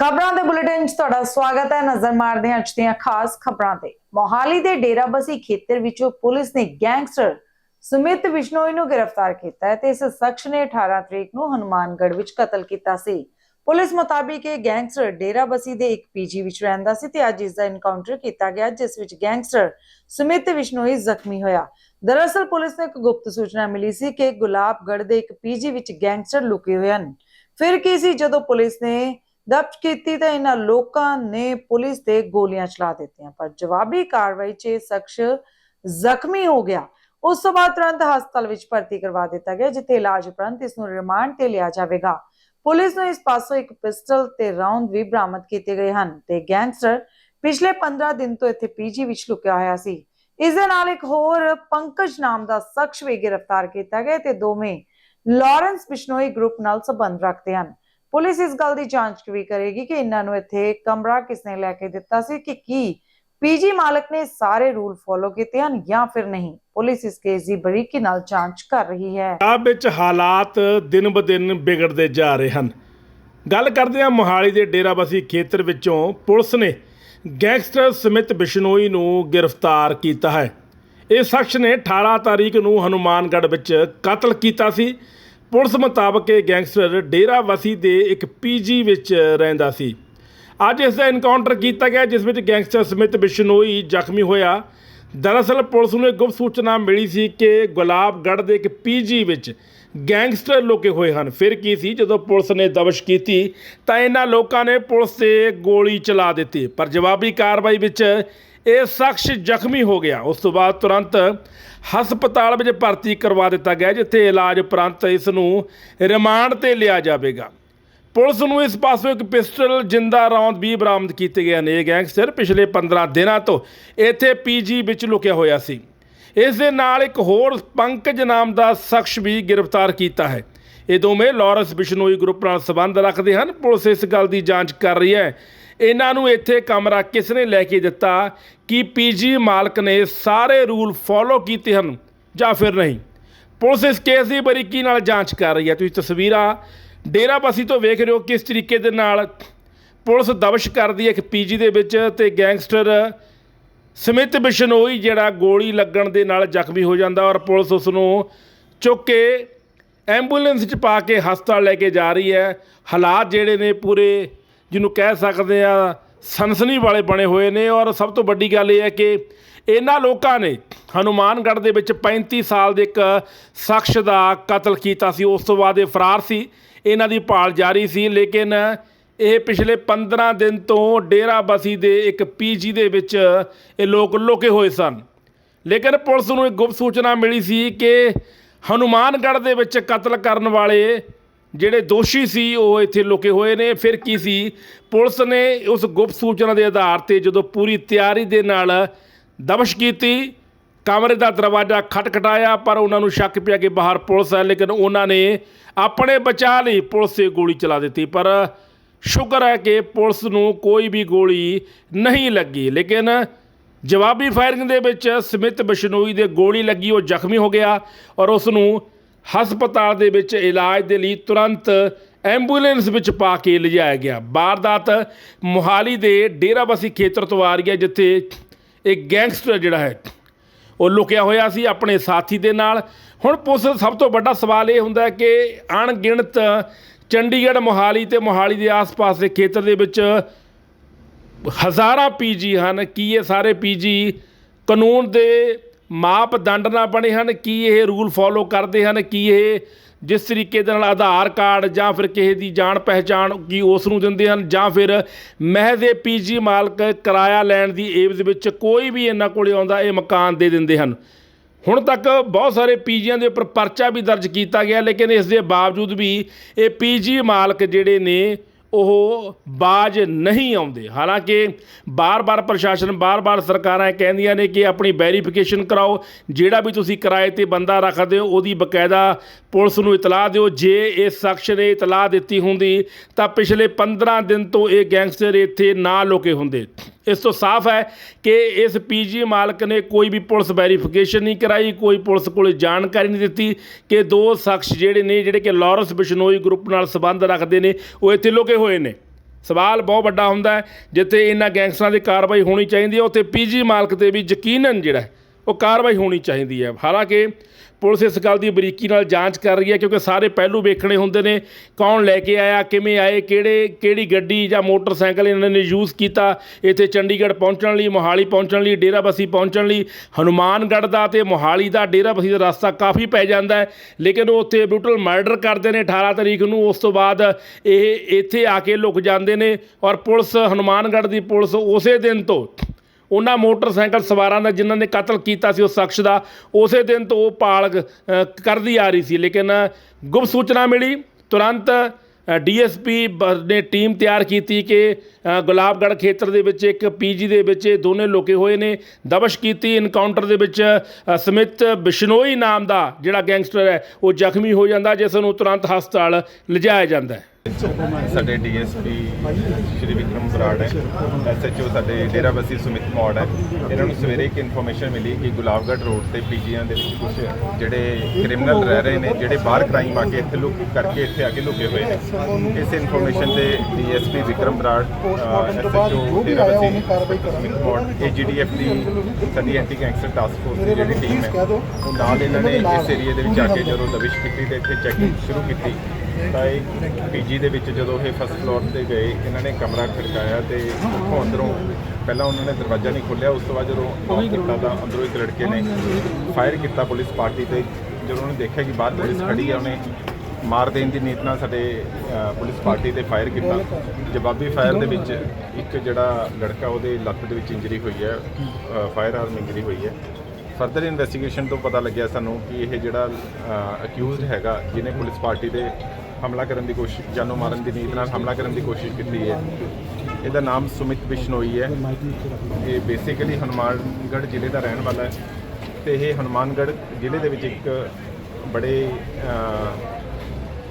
ਖਬਰਾਂ ਦੇ ਬੁਲੇਟਿਨ 'ਚ ਤੁਹਾਡਾ ਸਵਾਗਤ ਹੈ। ਨਜ਼ਰ ਮਾਰਦੇ ਹਾਂ ਅੱਜ ਦੀਆਂ ਖਾਸ ਖਬਰਾਂ ਤੇ। ਮੋਹਾਲੀ ਦੇ ਡੇਰਾਬੱਸੀ ਖੇਤਰ ਵਿੱਚੋਂ ਪੁਲਿਸ ਨੇ ਗੈਂਗਸਟਰ ਸੁਮਿਤ ਬਿਸ਼ਨੋਈ ਨੂੰ ਗ੍ਰਿਫਤਾਰ ਕੀਤਾ ਹੈ ਤੇ ਇਸ ਸ਼ਖਸ ਨੇ 18 ਤਰੀਕ ਨੂੰ ਹਨੂਮਾਨਗੜ੍ਹ ਵਿੱਚ ਕਤਲ ਕੀਤਾ ਸੀ। ਪੁਲਿਸ ਮੁਤਾਬਿਕ ਇਹ ਗੈਂਗਸਟਰ ਡੇਰਾਬੱਸੀ ਦੇ ਇੱਕ ਪੀਜੀ ਵਿੱਚ ਰਹਿੰਦਾ ਸੀ ਤੇ ਅੱਜ ਇਸ ਦਾ ਐਨਕਾਊਂਟਰ ਕੀਤਾ ਗਿਆ, ਜਿਸ ਵਿੱਚ ਗੈਂਗਸਟਰ ਸੁਮਿਤ ਵਿਸ਼ਨੋਈ ਜ਼ਖਮੀ ਹੋਇਆ। ਦਰਅਸਲ ਪੁਲਿਸ ਨੂੰ ਇੱਕ ਗੁਪਤ ਸੂਚਨਾ ਮਿਲੀ ਸੀ ਕਿ ਗੁਲਾਬਗੜ੍ਹ ਦੇ ਇੱਕ ਪੀਜੀ ਵਿੱਚ ਗੈਂਗਸਟਰ ਲੁਕੇ ਹੋਏ ਹਨ। ਫਿਰ ਕੀ ਸੀ ਜਦੋਂ ਪੁਲਿਸ ਨੇ ਦਬਜ ਕੀਤੀ ਤਾਂ ਇਹਨਾਂ ਲੋਕਾਂ ਨੇ ਪੁਲਿਸ ਤੇ ਗੋਲੀਆਂ ਚਲਾ ਦਿੱਤੀਆਂ, ਪਰ ਜਵਾਬੀ ਕਾਰਵਾਈ 'ਚ ਸ਼ਖਸ ਜ਼ਖਮੀ ਹੋ ਗਿਆ। ਉਸ ਤੋਂ ਬਾਅਦ ਤੁਰੰਤ ਹਸਪਤਾਲ ਵਿੱਚ ਭਰਤੀ ਕਰਵਾ ਦਿੱਤਾ ਗਿਆ, ਜਿੱਥੇ ਇਲਾਜ ਉਪਰੰਤ ਇਸ ਨੂੰ ਰਿਮਾਂਡ ਤੇ ਲਿਆ ਜਾਵੇਗਾ। ਪੁਲਿਸ ਨੂੰ ਇਸ ਪਾਸੋਂ ਇੱਕ ਪਿਸਟਲ ਤੇ ਰਾਉਂਡ ਵੀ ਬਰਾਮਦ ਕੀਤੇ ਗਏ ਹਨ ਤੇ ਗੈਂਗਸਟਰ ਪਿਛਲੇ 15 ਦਿਨ ਤੋਂ ਇੱਥੇ ਪੀਜੀ ਵਿੱਚ ਲੁਕਿਆ ਹੋਇਆ ਸੀ। ਇਸ ਦੇ ਨਾਲ ਇੱਕ ਹੋਰ ਪੰਕਜ ਨਾਮ ਦਾ ਸ਼ਖਸ ਵੀ ਗ੍ਰਿਫਤਾਰ ਕੀਤਾ ਗਿਆ ਤੇ ਦੋਵੇਂ ਲਾਰੈਂਸ ਬਿਸ਼ਨੋਈ ਗਰੁੱਪ ਨਾਲ ਸੰਬੰਧ ਰੱਖਦੇ ਹਨ। ਪੁਲਿਸ ਇਸ ਗੱਲ ਦੀ ਜਾਂਚ ਵੀ ਕਰੇਗੀ ਕਿ ਇਹਨਾਂ ਨੂੰ ਇੱਥੇ ਕਮਰਾ ਕਿਸਨੇ ਲੈ ਕੇ ਦਿੱਤਾ ਸੀ ਕਿ ਕੀ ਪੀਜੀ ਮਾਲਕ ਨੇ ਸਾਰੇ ਰੂਲ ਫੋਲੋ ਕੀਤੇ ਹਨ ਜਾਂ ਫਿਰ ਨਹੀਂ। ਪੁਲਿਸ ਇਸ ਕੇਸ ਦੀ ਬਰੀਕੀ ਨਾਲ ਜਾਂਚ ਕਰ ਰਹੀ ਹੈ। ਪੰਜਾਬ ਵਿੱਚ ਹਾਲਾਤ ਦਿਨ ਬ ਵਿਗੜਦੇ ਜਾ ਰਹੇ ਹਨ। ਗੱਲ ਕਰਦੇ ਹਾਂ ਮੋਹਾਲੀ ਦੇ ਡੇਰਾਬੱਸੀ ਖੇਤਰ ਵਿੱਚੋਂ ਪੁਲਿਸ ਨੇ ਗੈਂਗਸਟਰ ਸਮਿਤ ਬਿਸ਼ਨੋਈ ਨੂੰ ਗ੍ਰਿਫਤਾਰ ਕੀਤਾ ਹੈ। ਇਹ ਸ਼ਖਸ ਨੇ 18 ਤਾਰੀਖ ਨੂੰ ਹਨੂਮਾਨਗੜ੍ਹ ਵਿੱਚ ਕਤਲ ਕੀਤਾ ਸੀ ਪੁਲਿਸ ਮੁਤਾਬਕ ਇਹ ਗੈਂਗਸਟਰ ਡੇਰਾ ਵਸੀ ਦੇ ਇੱਕ ਪੀਜੀ ਵਿੱਚ ਰਹਿੰਦਾ ਸੀ। ਅੱਜ ਇਸ ਦਾ ਐਨਕਾਊਂਟਰ ਕੀਤਾ ਗਿਆ, ਜਿਸ ਵਿੱਚ ਗੈਂਗਸਟਰ ਸਮਿਤ ਬਿਸ਼ਨੋਈ ਜ਼ਖਮੀ ਹੋਇਆ। ਦਰਅਸਲ ਪੁਲਿਸ ਨੂੰ ਇੱਕ ਗੁਪਤ ਸੂਚਨਾ ਮਿਲੀ ਸੀ ਕਿ ਗੁਲਾਬਗੜ੍ਹ ਦੇ ਇੱਕ ਪੀਜੀ ਵਿੱਚ ਗੈਂਗਸਟਰ ਲੁਕੇ ਹੋਏ ਹਨ। ਫਿਰ ਕੀ ਸੀ? ਜਦੋਂ ਪੁਲਿਸ ਨੇ ਦਬਸ਼ ਕੀਤੀ, ਤਾਂ ਇਹਨਾਂ ਲੋਕਾਂ ਨੇ ਪੁਲਿਸ ਤੇ ਗੋਲੀ ਚਲਾ ਦਿੱਤੀ। ਪਰ ਜਵਾਬੀ ਕਾਰਵਾਈ ਵਿੱਚ ਇਹ ਸ਼ਖਸ ਜ਼ਖਮੀ ਹੋ ਗਿਆ। ਉਸ ਤੋਂ ਬਾਅਦ ਤੁਰੰਤ ਹਸਪਤਾਲ ਵਿੱਚ ਭਰਤੀ ਕਰਵਾ ਦਿੱਤਾ ਗਿਆ, ਜਿੱਥੇ ਇਲਾਜ ਉਪਰੰਤ ਇਸ ਨੂੰ ਰਿਮਾਂਡ ਤੇ ਲਿਆ ਜਾਵੇਗਾ। ਪੁਲਿਸ ਨੂੰ ਇਸ ਪਾਸੋਂ ਇੱਕ ਪਿਸਟਲ ਜਿੰਦਾ ਰੌਂਦ ਵੀ ਬਰਾਮਦ ਕੀਤੇ ਗਏ ਨੇ। ਇਹ ਗੈਂਗਸਟਰ ਪਿਛਲੇ 15 ਦਿਨਾਂ ਤੋਂ ਇੱਥੇ ਪੀਜੀ ਵਿੱਚ ਲੁਕਿਆ ਹੋਇਆ ਸੀ। ਇਸ ਦੇ ਨਾਲ ਇੱਕ ਹੋਰ ਪੰਕਜ ਨਾਮ ਦਾ ਸ਼ਖਸ ਵੀ ਗ੍ਰਿਫਤਾਰ ਕੀਤਾ ਹੈ। ਇਹ ਦੋਵੇਂ ਲਾਰੈਂਸ ਬਿਸ਼ਨੋਈ ਗਰੁੱਪ ਨਾਲ ਸੰਬੰਧ ਰੱਖਦੇ ਹਨ। ਪੁਲਿਸ ਇਸ ਗੱਲ ਦੀ ਜਾਂਚ ਕਰ ਰਹੀ ਹੈ ਇਹਨਾਂ ਨੂੰ ਇੱਥੇ ਕਮਰਾ ਕਿਸ ਨੇ ਲੈ ਕੇ ਦਿੱਤਾ ਕਿ ਪੀਜੀ ਮਾਲਕ ਨੇ ਸਾਰੇ ਰੂਲ ਫੋਲੋ ਕੀਤੇ ਹਨ ਜਾਂ ਫਿਰ ਨਹੀਂ? ਪੁਲਿਸ ਇਸ ਕੇਸ ਦੀ ਬਰੀਕੀ ਨਾਲ ਜਾਂਚ ਕਰ ਰਹੀ ਹੈ। ਤੁਸੀਂ ਤਸਵੀਰਾਂ ਡੇਰਾਬੱਸੀ ਤੋਂ ਵੇਖ ਰਹੇ ਹੋ ਕਿਸ ਤਰੀਕੇ ਦੇ ਨਾਲ ਪੁਲਿਸ ਦਬਸ਼ ਕਰਦੀ ਹੈ ਇੱਕ ਪੀਜੀ ਦੇ ਵਿੱਚ ਤੇ ਗੈਂਗਸਟਰ ਸਮਿਤ ਬਿਸ਼ਨੋਈ ਜਿਹੜਾ ਗੋਲੀ ਲੱਗਣ ਦੇ ਨਾਲ ਜ਼ਖਮੀ ਹੋ ਜਾਂਦਾ ਔਰ ਪੁਲਿਸ ਉਸ ਨੂੰ ਚੁੱਕ ਕੇ ਐਂਬੂਲੈਂਸ 'ਚ ਪਾ ਕੇ ਹਸਪਤਾਲ ਲੈ ਕੇ ਜਾ ਰਹੀ ਹੈ। ਹਾਲਾਤ ਜਿਹੜੇ ਨੇ ਪੂਰੇ ਜਿਹਨੂੰ ਕਹਿ ਸਕਦੇ ਆ, ਸਨਸਨੀ ਵਾਲੇ ਬਣੇ ਹੋਏ ਨੇ ਔਰ ਸਭ ਤੋਂ ਵੱਡੀ ਗੱਲ ਇਹ ਹੈ ਕਿ ਇਹਨਾਂ ਲੋਕਾਂ ਨੇ ਹਨੂਮਾਨਗੜ੍ਹ ਦੇ ਵਿੱਚ 35 ਸਾਲ ਦੇ ਇੱਕ ਸ਼ਖਸ ਦਾ ਕਤਲ ਕੀਤਾ ਸੀ। ਉਸ ਤੋਂ ਬਾਅਦ ਇਹ ਫਰਾਰ ਸੀ। ਇਹਨਾਂ ਦੀ ਭਾਲ ਜਾਰੀ ਸੀ, ਲੇਕਿਨ ਇਹ ਪਿਛਲੇ 15 ਦਿਨ ਤੋਂ ਡੇਰਾਬੱਸੀ ਦੇ ਇੱਕ ਪੀਜੀ ਦੇ ਵਿੱਚ ਇਹ ਲੋਕ ਲੁਕੇ ਹੋਏ ਸਨ। ਲੇਕਿਨ ਪੁਲਿਸ ਨੂੰ ਇੱਕ ਗੁਪਤ ਸੂਚਨਾ ਮਿਲੀ ਸੀ ਕਿ ਹਨੂਮਾਨਗੜ੍ਹ ਦੇ ਵਿੱਚ ਕਤਲ ਕਰਨ ਵਾਲੇ ਜਿਹੜੇ ਦੋਸ਼ੀ ਸੀ, ਉਹ ਇੱਥੇ ਲੁਕੇ ਹੋਏ ਨੇ। ਫਿਰ ਕੀ ਸੀ? ਪੁਲਿਸ ਨੇ ਉਸ ਗੁਪਤ ਸੂਚਨਾ ਦੇ ਆਧਾਰ ਤੇ ਜਦੋਂ ਪੂਰੀ ਤਿਆਰੀ ਦੇ ਨਾਲ ਦਬਸ਼ ਕੀਤੀ, ਕਮਰੇ ਦਾ ਦਰਵਾਜ਼ਾ ਖਟਖਟਾਇਆ, ਪਰ ਉਹਨਾਂ ਨੂੰ ਸ਼ੱਕ ਪਿਆ ਕਿ ਬਾਹਰ ਪੁਲਿਸ ਹੈ, ਲੇਕਿਨ ਉਹਨਾਂ ਨੇ ਆਪਣੇ ਬਚਾਅ ਲਈ ਪੁਲਿਸ ਤੇ ਗੋਲੀ ਚਲਾ ਦਿੱਤੀ। ਪਰ ਸ਼ੁਕਰ ਹੈ ਕਿ ਪੁਲਿਸ ਨੂੰ ਕੋਈ ਵੀ ਗੋਲੀ ਨਹੀਂ ਲੱਗੀ। ਲੇਕਿਨ ਜਵਾਬੀ ਫਾਇਰਿੰਗ ਦੇ ਵਿੱਚ ਸਮਿਤ ਬਿਸ਼ਨੋਈ ਦੇ ਗੋਲੀ ਲੱਗੀ, ਉਹ ਜ਼ਖਮੀ ਹੋ ਗਿਆ ਔਰ ਉਸ ਨੂੰ ਹਸਪਤਾਲ ਦੇ ਵਿੱਚ ਇਲਾਜ ਦੇ ਲਈ ਤੁਰੰਤ ਐਂਬੂਲੈਂਸ ਵਿੱਚ ਪਾ ਕੇ ਲਿਜਾਇਆ ਗਿਆ। ਵਾਰਦਾਤ ਮੁਹਾਲੀ ਦੇ ਡੇਰਾਬੱਸੀ ਖੇਤਰ ਤੋਂ ਆ ਰਹੀ ਹੈ, ਜਿੱਥੇ ਇੱਕ ਗੈਂਗਸਟਰ ਜਿਹੜਾ ਹੈ, ਉਹ ਲੁਕਿਆ ਹੋਇਆ ਸੀ ਆਪਣੇ ਸਾਥੀ ਦੇ ਨਾਲ। ਹੁਣ ਪੁਲਿਸ ਸਭ ਤੋਂ ਵੱਡਾ ਸਵਾਲ ਇਹ ਹੁੰਦਾ ਕਿ ਅਣਗਿਣਤ ਚੰਡੀਗੜ੍ਹ, ਮੋਹਾਲੀ ਤੇ ਮੋਹਾਲੀ ਦੇ ਆਸ-ਪਾਸ ਦੇ ਖੇਤਰ ਦੇ ਵਿੱਚ ਹਜ਼ਾਰਾਂ ਪੀਜੀ ਹਨ। ਕੀ ਇਹ ਸਾਰੇ ਪੀਜੀ ਕਾਨੂੰਨ ਦੇ ਮਾਪਦੰਡ ਨਾ ਬਣੇ ਹਨ, ਕੀ ਇਹ ਰੂਲ ਫੋਲੋ ਕਰਦੇ ਹਨ, ਕੀ ਇਹ ਜਿਸ ਤਰੀਕੇ ਦੇ ਨਾਲ ਆਧਾਰ ਕਾਰਡ ਜਾਂ ਫਿਰ ਕਿਸੇ ਦੀ ਜਾਣ ਪਹਿਚਾਣ ਕੀ ਉਸ ਨੂੰ ਦਿੰਦੇ ਹਨ, ਜਾਂ ਫਿਰ ਮਹਿਜ਼ ਇਹ ਪੀਜੀ ਮਾਲਕ ਕਿਰਾਇਆ ਲੈਣ ਦੀ ਏਵਜ਼ ਵਿੱਚ ਕੋਈ ਵੀ ਇਹਨਾਂ ਕੋਲੇ ਆਉਂਦਾ, ਇਹ ਮਕਾਨ ਦੇ ਦਿੰਦੇ ਹਨ। ਹੁਣ ਤੱਕ ਬਹੁਤ ਸਾਰੇ ਪੀਜੀਆਂ ਦੇ ਉੱਪਰ ਪਰਚਾ ਵੀ ਦਰਜ ਕੀਤਾ ਗਿਆ, ਲੇਕਿਨ ਇਸ ਦੇ ਬਾਵਜੂਦ ਵੀ ਇਹ ਪੀਜੀ ਮਾਲਕ ਜਿਹੜੇ ਨੇ ਉਹ ਬਾਜ ਨਹੀਂ ਆਉਂਦੇ। ਹਾਲਾਂਕਿ ਬਾਰ-ਬਾਰ ਪ੍ਰਸ਼ਾਸਨ, ਬਾਰ-ਬਾਰ ਸਰਕਾਰਾਂ ਕਹਿੰਦੀਆਂ ਨੇ ਕਿ ਆਪਣੀ ਵੈਰੀਫਿਕੇਸ਼ਨ ਕਰਾਓ। ਜਿਹੜਾ ਵੀ ਤੁਸੀਂ ਕਿਰਾਏ ਤੇ ਬੰਦਾ ਰੱਖਦੇ ਹੋ, ਉਹਦੀ ਬਕਾਇਦਾ ਪੁਲਿਸ ਨੂੰ ਇਤਲਾਹ ਦਿਓ। ਜੇ ਇਸ ਸ਼ਖਸ ਨੇ ਇਤਲਾਹ ਦਿੱਤੀ ਹੁੰਦੀ, ਤਾਂ ਪਿਛਲੇ 15 ਦਿਨ ਤੋਂ ਇਹ ਗੈਂਗਸਟਰ ਇੱਥੇ ਨਾ ਲੁਕੇ ਹੁੰਦੇ। ਇਸ ਤੋਂ ਸਾਫ਼ ਹੈ ਕਿ ਇਸ ਪੀਜੀ ਮਾਲਕ ਨੇ ਕੋਈ ਵੀ ਪੁਲਿਸ ਵੈਰੀਫਿਕੇਸ਼ਨ ਨਹੀਂ ਕਰਾਈ, ਕੋਈ ਪੁਲਿਸ ਕੋਲ ਜਾਣਕਾਰੀ ਨਹੀਂ ਦਿੱਤੀ ਕਿ ਦੋ ਸ਼ਖਸ ਜਿਹੜੇ ਨੇ, ਜਿਹੜੇ ਕਿ ਲਾਰੈਂਸ ਬਿਸ਼ਨੋਈ ਗਰੁੱਪ ਨਾਲ ਸੰਬੰਧ ਰੱਖਦੇ ਨੇ, ਉਹ ਇੱਥੇ ਲੁਕੇ ਹੋਏ ਨੇ। ਸਵਾਲ ਬਹੁਤ ਵੱਡਾ ਹੁੰਦਾ ਜਿੱਥੇ ਇਹਨਾਂ ਗੈਂਗਸਟਰਾਂ ਦੀ ਕਾਰਵਾਈ ਹੋਣੀ ਚਾਹੀਦੀ ਹੈ, ਉੱਥੇ ਪੀਜੀ ਮਾਲਕ ਤੇ ਵੀ ਯਕੀਨਨ ਜਿਹੜਾ ਉਹ ਕਾਰਵਾਈ ਹੋਣੀ ਚਾਹੀਦੀ ਹੈ। ਹਾਲਾਂਕਿ ਪੁਲਿਸ ਇਸ ਗੱਲ ਦੀ ਬਰੀਕੀ ਨਾਲ ਜਾਂਚ ਕਰ ਰਹੀ ਹੈ ਕਿਉਂਕਿ ਸਾਰੇ ਪਹਿਲੂ ਵੇਖਣੇ ਹੁੰਦੇ ਨੇ, ਕੌਣ ਲੈ ਕੇ ਆਇਆ, ਕਿਵੇਂ ਆਏ, ਕਿਹੜੇ, ਕਿਹੜੀ ਗੱਡੀ ਜਾਂ ਮੋਟਰਸਾਈਕਲ ਇਹਨਾਂ ਨੇ ਯੂਜ਼ ਕੀਤਾ, ਇੱਥੇ ਚੰਡੀਗੜ੍ਹ ਪਹੁੰਚਣ ਲਈ, ਮੋਹਾਲੀ ਪਹੁੰਚਣ ਲਈ, ਡੇਰਾਬੱਸੀ ਪਹੁੰਚਣ ਲਈ, ਹਨੂਮਾਨਗੜ੍ਹ ਦਾ ਤੇ ਮੋਹਾਲੀ ਦਾ, ਡੇਰਾਬੱਸੀ ਦਾ ਰਸਤਾ ਕਾਫੀ ਪੈ ਜਾਂਦਾ ਹੈ, ਲੇਕਿਨ ਉਹ ਉੱਥੇ ਬਰੂਟਲ ਮਰਡਰ ਕਰਦੇ ਨੇ 18 ਤਰੀਕ ਨੂੰ, ਉਸ ਤੋਂ ਬਾਅਦ ਇਹ ਇੱਥੇ ਆ ਕੇ ਲੁਕ ਜਾਂਦੇ ਨੇ ਔਰ ਪੁਲਿਸ, ਹਨੂਮਾਨਗੜ੍ਹ ਦੀ ਪੁਲਿਸ ਉਸੇ ਦਿਨ ਤੋਂ ਉਹਨਾਂ ਮੋਟਰਸਾਈਕਲ ਸਵਾਰਾਂ ਦਾ ਜਿਨ੍ਹਾਂ ਨੇ ਕਤਲ ਕੀਤਾ ਸੀ ਉਸ ਸ਼ਖਸ ਦਾ, ਉਸੇ ਦਿਨ ਤੋਂ ਉਹ ਪਾਲ ਕਰਦੀ ਆ ਰਹੀ ਸੀ। ਲੇਕਿਨ ਗੁਪਤ ਸੂਚਨਾ ਮਿਲੀ, ਤੁਰੰਤ ਡੀਐਸਪੀ ਨੇ ਟੀਮ ਤਿਆਰ ਕੀਤੀ ਕਿ ਅ, ਗੁਲਾਬਗੜ੍ਹ ਖੇਤਰ ਦੇ ਵਿੱਚ ਇੱਕ ਪੀਜੀ ਦੇ ਵਿੱਚ ਇਹ ਦੋਨੇ ਲੋਕੇ ਹੋਏ ਨੇ। ਦਬਸ਼ ਕੀਤੀ ਇਨਕਾਊਂਟਰ ਦੇ ਵਿੱਚ ਅ, ਸਮਿਤ ਬਿਸ਼ਨੋਈ ਨਾਮ ਦਾ ਜਿਹੜਾ ਗੈਂਗਸਟਰ ਹੈ ਉਹ ਜ਼ਖਮੀ ਹੋ ਜਾਂਦਾ ਜਿਸ ਨੂੰ ਤੁਰੰਤ ਹਸਪਤਾਲ ਲਿਜਾਇਆ ਜਾਂਦਾ ਹੈ। ਸਾਡੇ ਡੀਐਸਪੀ ਸ਼੍ਰੀ ਵਿਕਰਮ ਬਰਾੜ ਹੈ ਐਸਐਚਓ ਸਾਡੇ ਡੇਰਾਬੱਸੀ ਸੁਮਿਤ ਮੌੜ ਹੈ। ਇਹਨਾਂ ਨੂੰ ਸਵੇਰੇ ਇੱਕ ਇਨਫੋਰਮੇਸ਼ਨ ਮਿਲੀ ਕਿ ਗੁਲਾਬਗੜ੍ਹ ਰੋਡ ਤੇ ਪੀਜੀਆਂ ਦੇ ਵਿੱਚ ਕੁਝ ਜਿਹੜੇ ਕ੍ਰਿਮੀਨਲ ਰਹਿ ਰਹੇ ਨੇ ਜਿਹੜੇ ਬਾਹਰ ਕ੍ਰਾਈਮ ਆ ਕੇ ਇੱਥੇ ਲੁਕ ਕਰਕੇ ਇੱਥੇ ਆ ਕੇ ਲੁਕੇ ਹੋਏ ਨੇ। ਇਸ ਇਨਫੋਰਮੇਸ਼ਨ ਤੇ DSP Vikram Brar SHO Derabassi Sumit Maur AGTF ਦੀ ਸਾਡੀ ਐਂਟੀ ਗੈਂਗਸਟਰ ਟਾਸਕ ਫੋਰਸ ਦੀ ਜਿਹੜੀ ਟੀਮ ਹੈ ਉਹ ਨਾਲ ਇਹਨਾਂ ਨੇ ਇਸ ਏਰੀਆ ਦੇ ਵਿੱਚ ਆ ਕੇ ਜਦੋਂ ਦਬਿਸ਼ ਕੀਤੀ ਤੇ ਇੱਥੇ ਚੈਕਿੰਗ ਸ਼ੁਰੂ ਕੀਤੀ ਤਾਂ ਇਹ ਪੀਜੀ ਦੇ ਵਿੱਚ ਜਦੋਂ ਇਹ ਫਸਟ ਫਲੋਰ ਤੇ ਗਏ ਇਹਨਾਂ ਨੇ ਕਮਰਾ ਖੜਕਾਇਆ ਤੇ ਉੱਥੋਂ ਅੰਦਰੋਂ ਪਹਿਲਾਂ ਉਹਨਾਂ ਨੇ ਦਰਵਾਜ਼ਾ ਨਹੀਂ ਖੋਲ੍ਹਿਆ ਉਸ ਤੋਂ ਬਾਅਦ ਜਦੋਂ ਨੌਕ ਕੀਤਾ ਤਾਂ ਅੰਦਰੋਂ ਇੱਕ ਲੜਕੇ ਨੇ ਫਾਇਰ ਕੀਤਾ ਪੁਲਿਸ ਪਾਰਟੀ ਤੇ। ਜਦੋਂ ਉਹਨੇ ਦੇਖਿਆ ਕਿ ਬਾਹਰ ਪੁਲਿਸ ਖੜੀ ਹੈ ਉਹਨੇ ਮਾਰ ਦੇਣ ਦੀ ਨੀਤ ਨਾਲ ਸਾਡੇ ਪੁਲਿਸ ਪਾਰਟੀ ਤੇ ਫਾਇਰ ਕੀਤਾ। ਜਵਾਬੀ ਫਾਇਰ ਦੇ ਵਿੱਚ ਇੱਕ ਜਿਹੜਾ ਲੜਕਾ ਉਹਦੇ ਲੱਤ ਦੇ ਵਿੱਚ ਇੰਜਰੀ ਹੋਈ ਹੈ ਫਾਇਰ ਆਰਮ ਇੰਜਰੀ ਹੋਈ ਹੈ। ਫਰਦਰ ਇਨਵੈਸਟੀਗੇਸ਼ਨ ਤੋਂ ਪਤਾ ਲੱਗਿਆ ਸਾਨੂੰ ਕਿ ਇਹ ਜਿਹੜਾ ਅਕਿਊਜ਼ਡ ਹੈਗਾ, ਜਿਹਨੇ ਪੁਲਿਸ ਪਾਰਟੀ ਤੇ ਹਮਲਾ ਕਰਨ ਦੀ ਕੋਸ਼ਿਸ਼, ਜਾਨੋਂ ਮਾਰਨ ਦੀ ਨੀਤ ਨਾਲ ਹਮਲਾ ਕਰਨ ਦੀ ਕੋਸ਼ਿਸ਼ ਕੀਤੀ ਹੈ। ਇਹਦਾ ਨਾਮ ਸੁਮਿਤ ਬਿਸ਼ਨੋਈ ਹੈ। ਇਹ ਬੇਸਿਕਲੀ ਹਨੂਮਾਨਗੜ੍ਹ ਜ਼ਿਲ੍ਹੇ ਦਾ ਰਹਿਣ ਵਾਲਾ ਹੈ। ਤੇ ਇਹ ਹਨੂਮਾਨਗੜ੍ਹ ਜ਼ਿਲ੍ਹੇ ਦੇ ਵਿੱਚ ਇੱਕ ਬੜੇ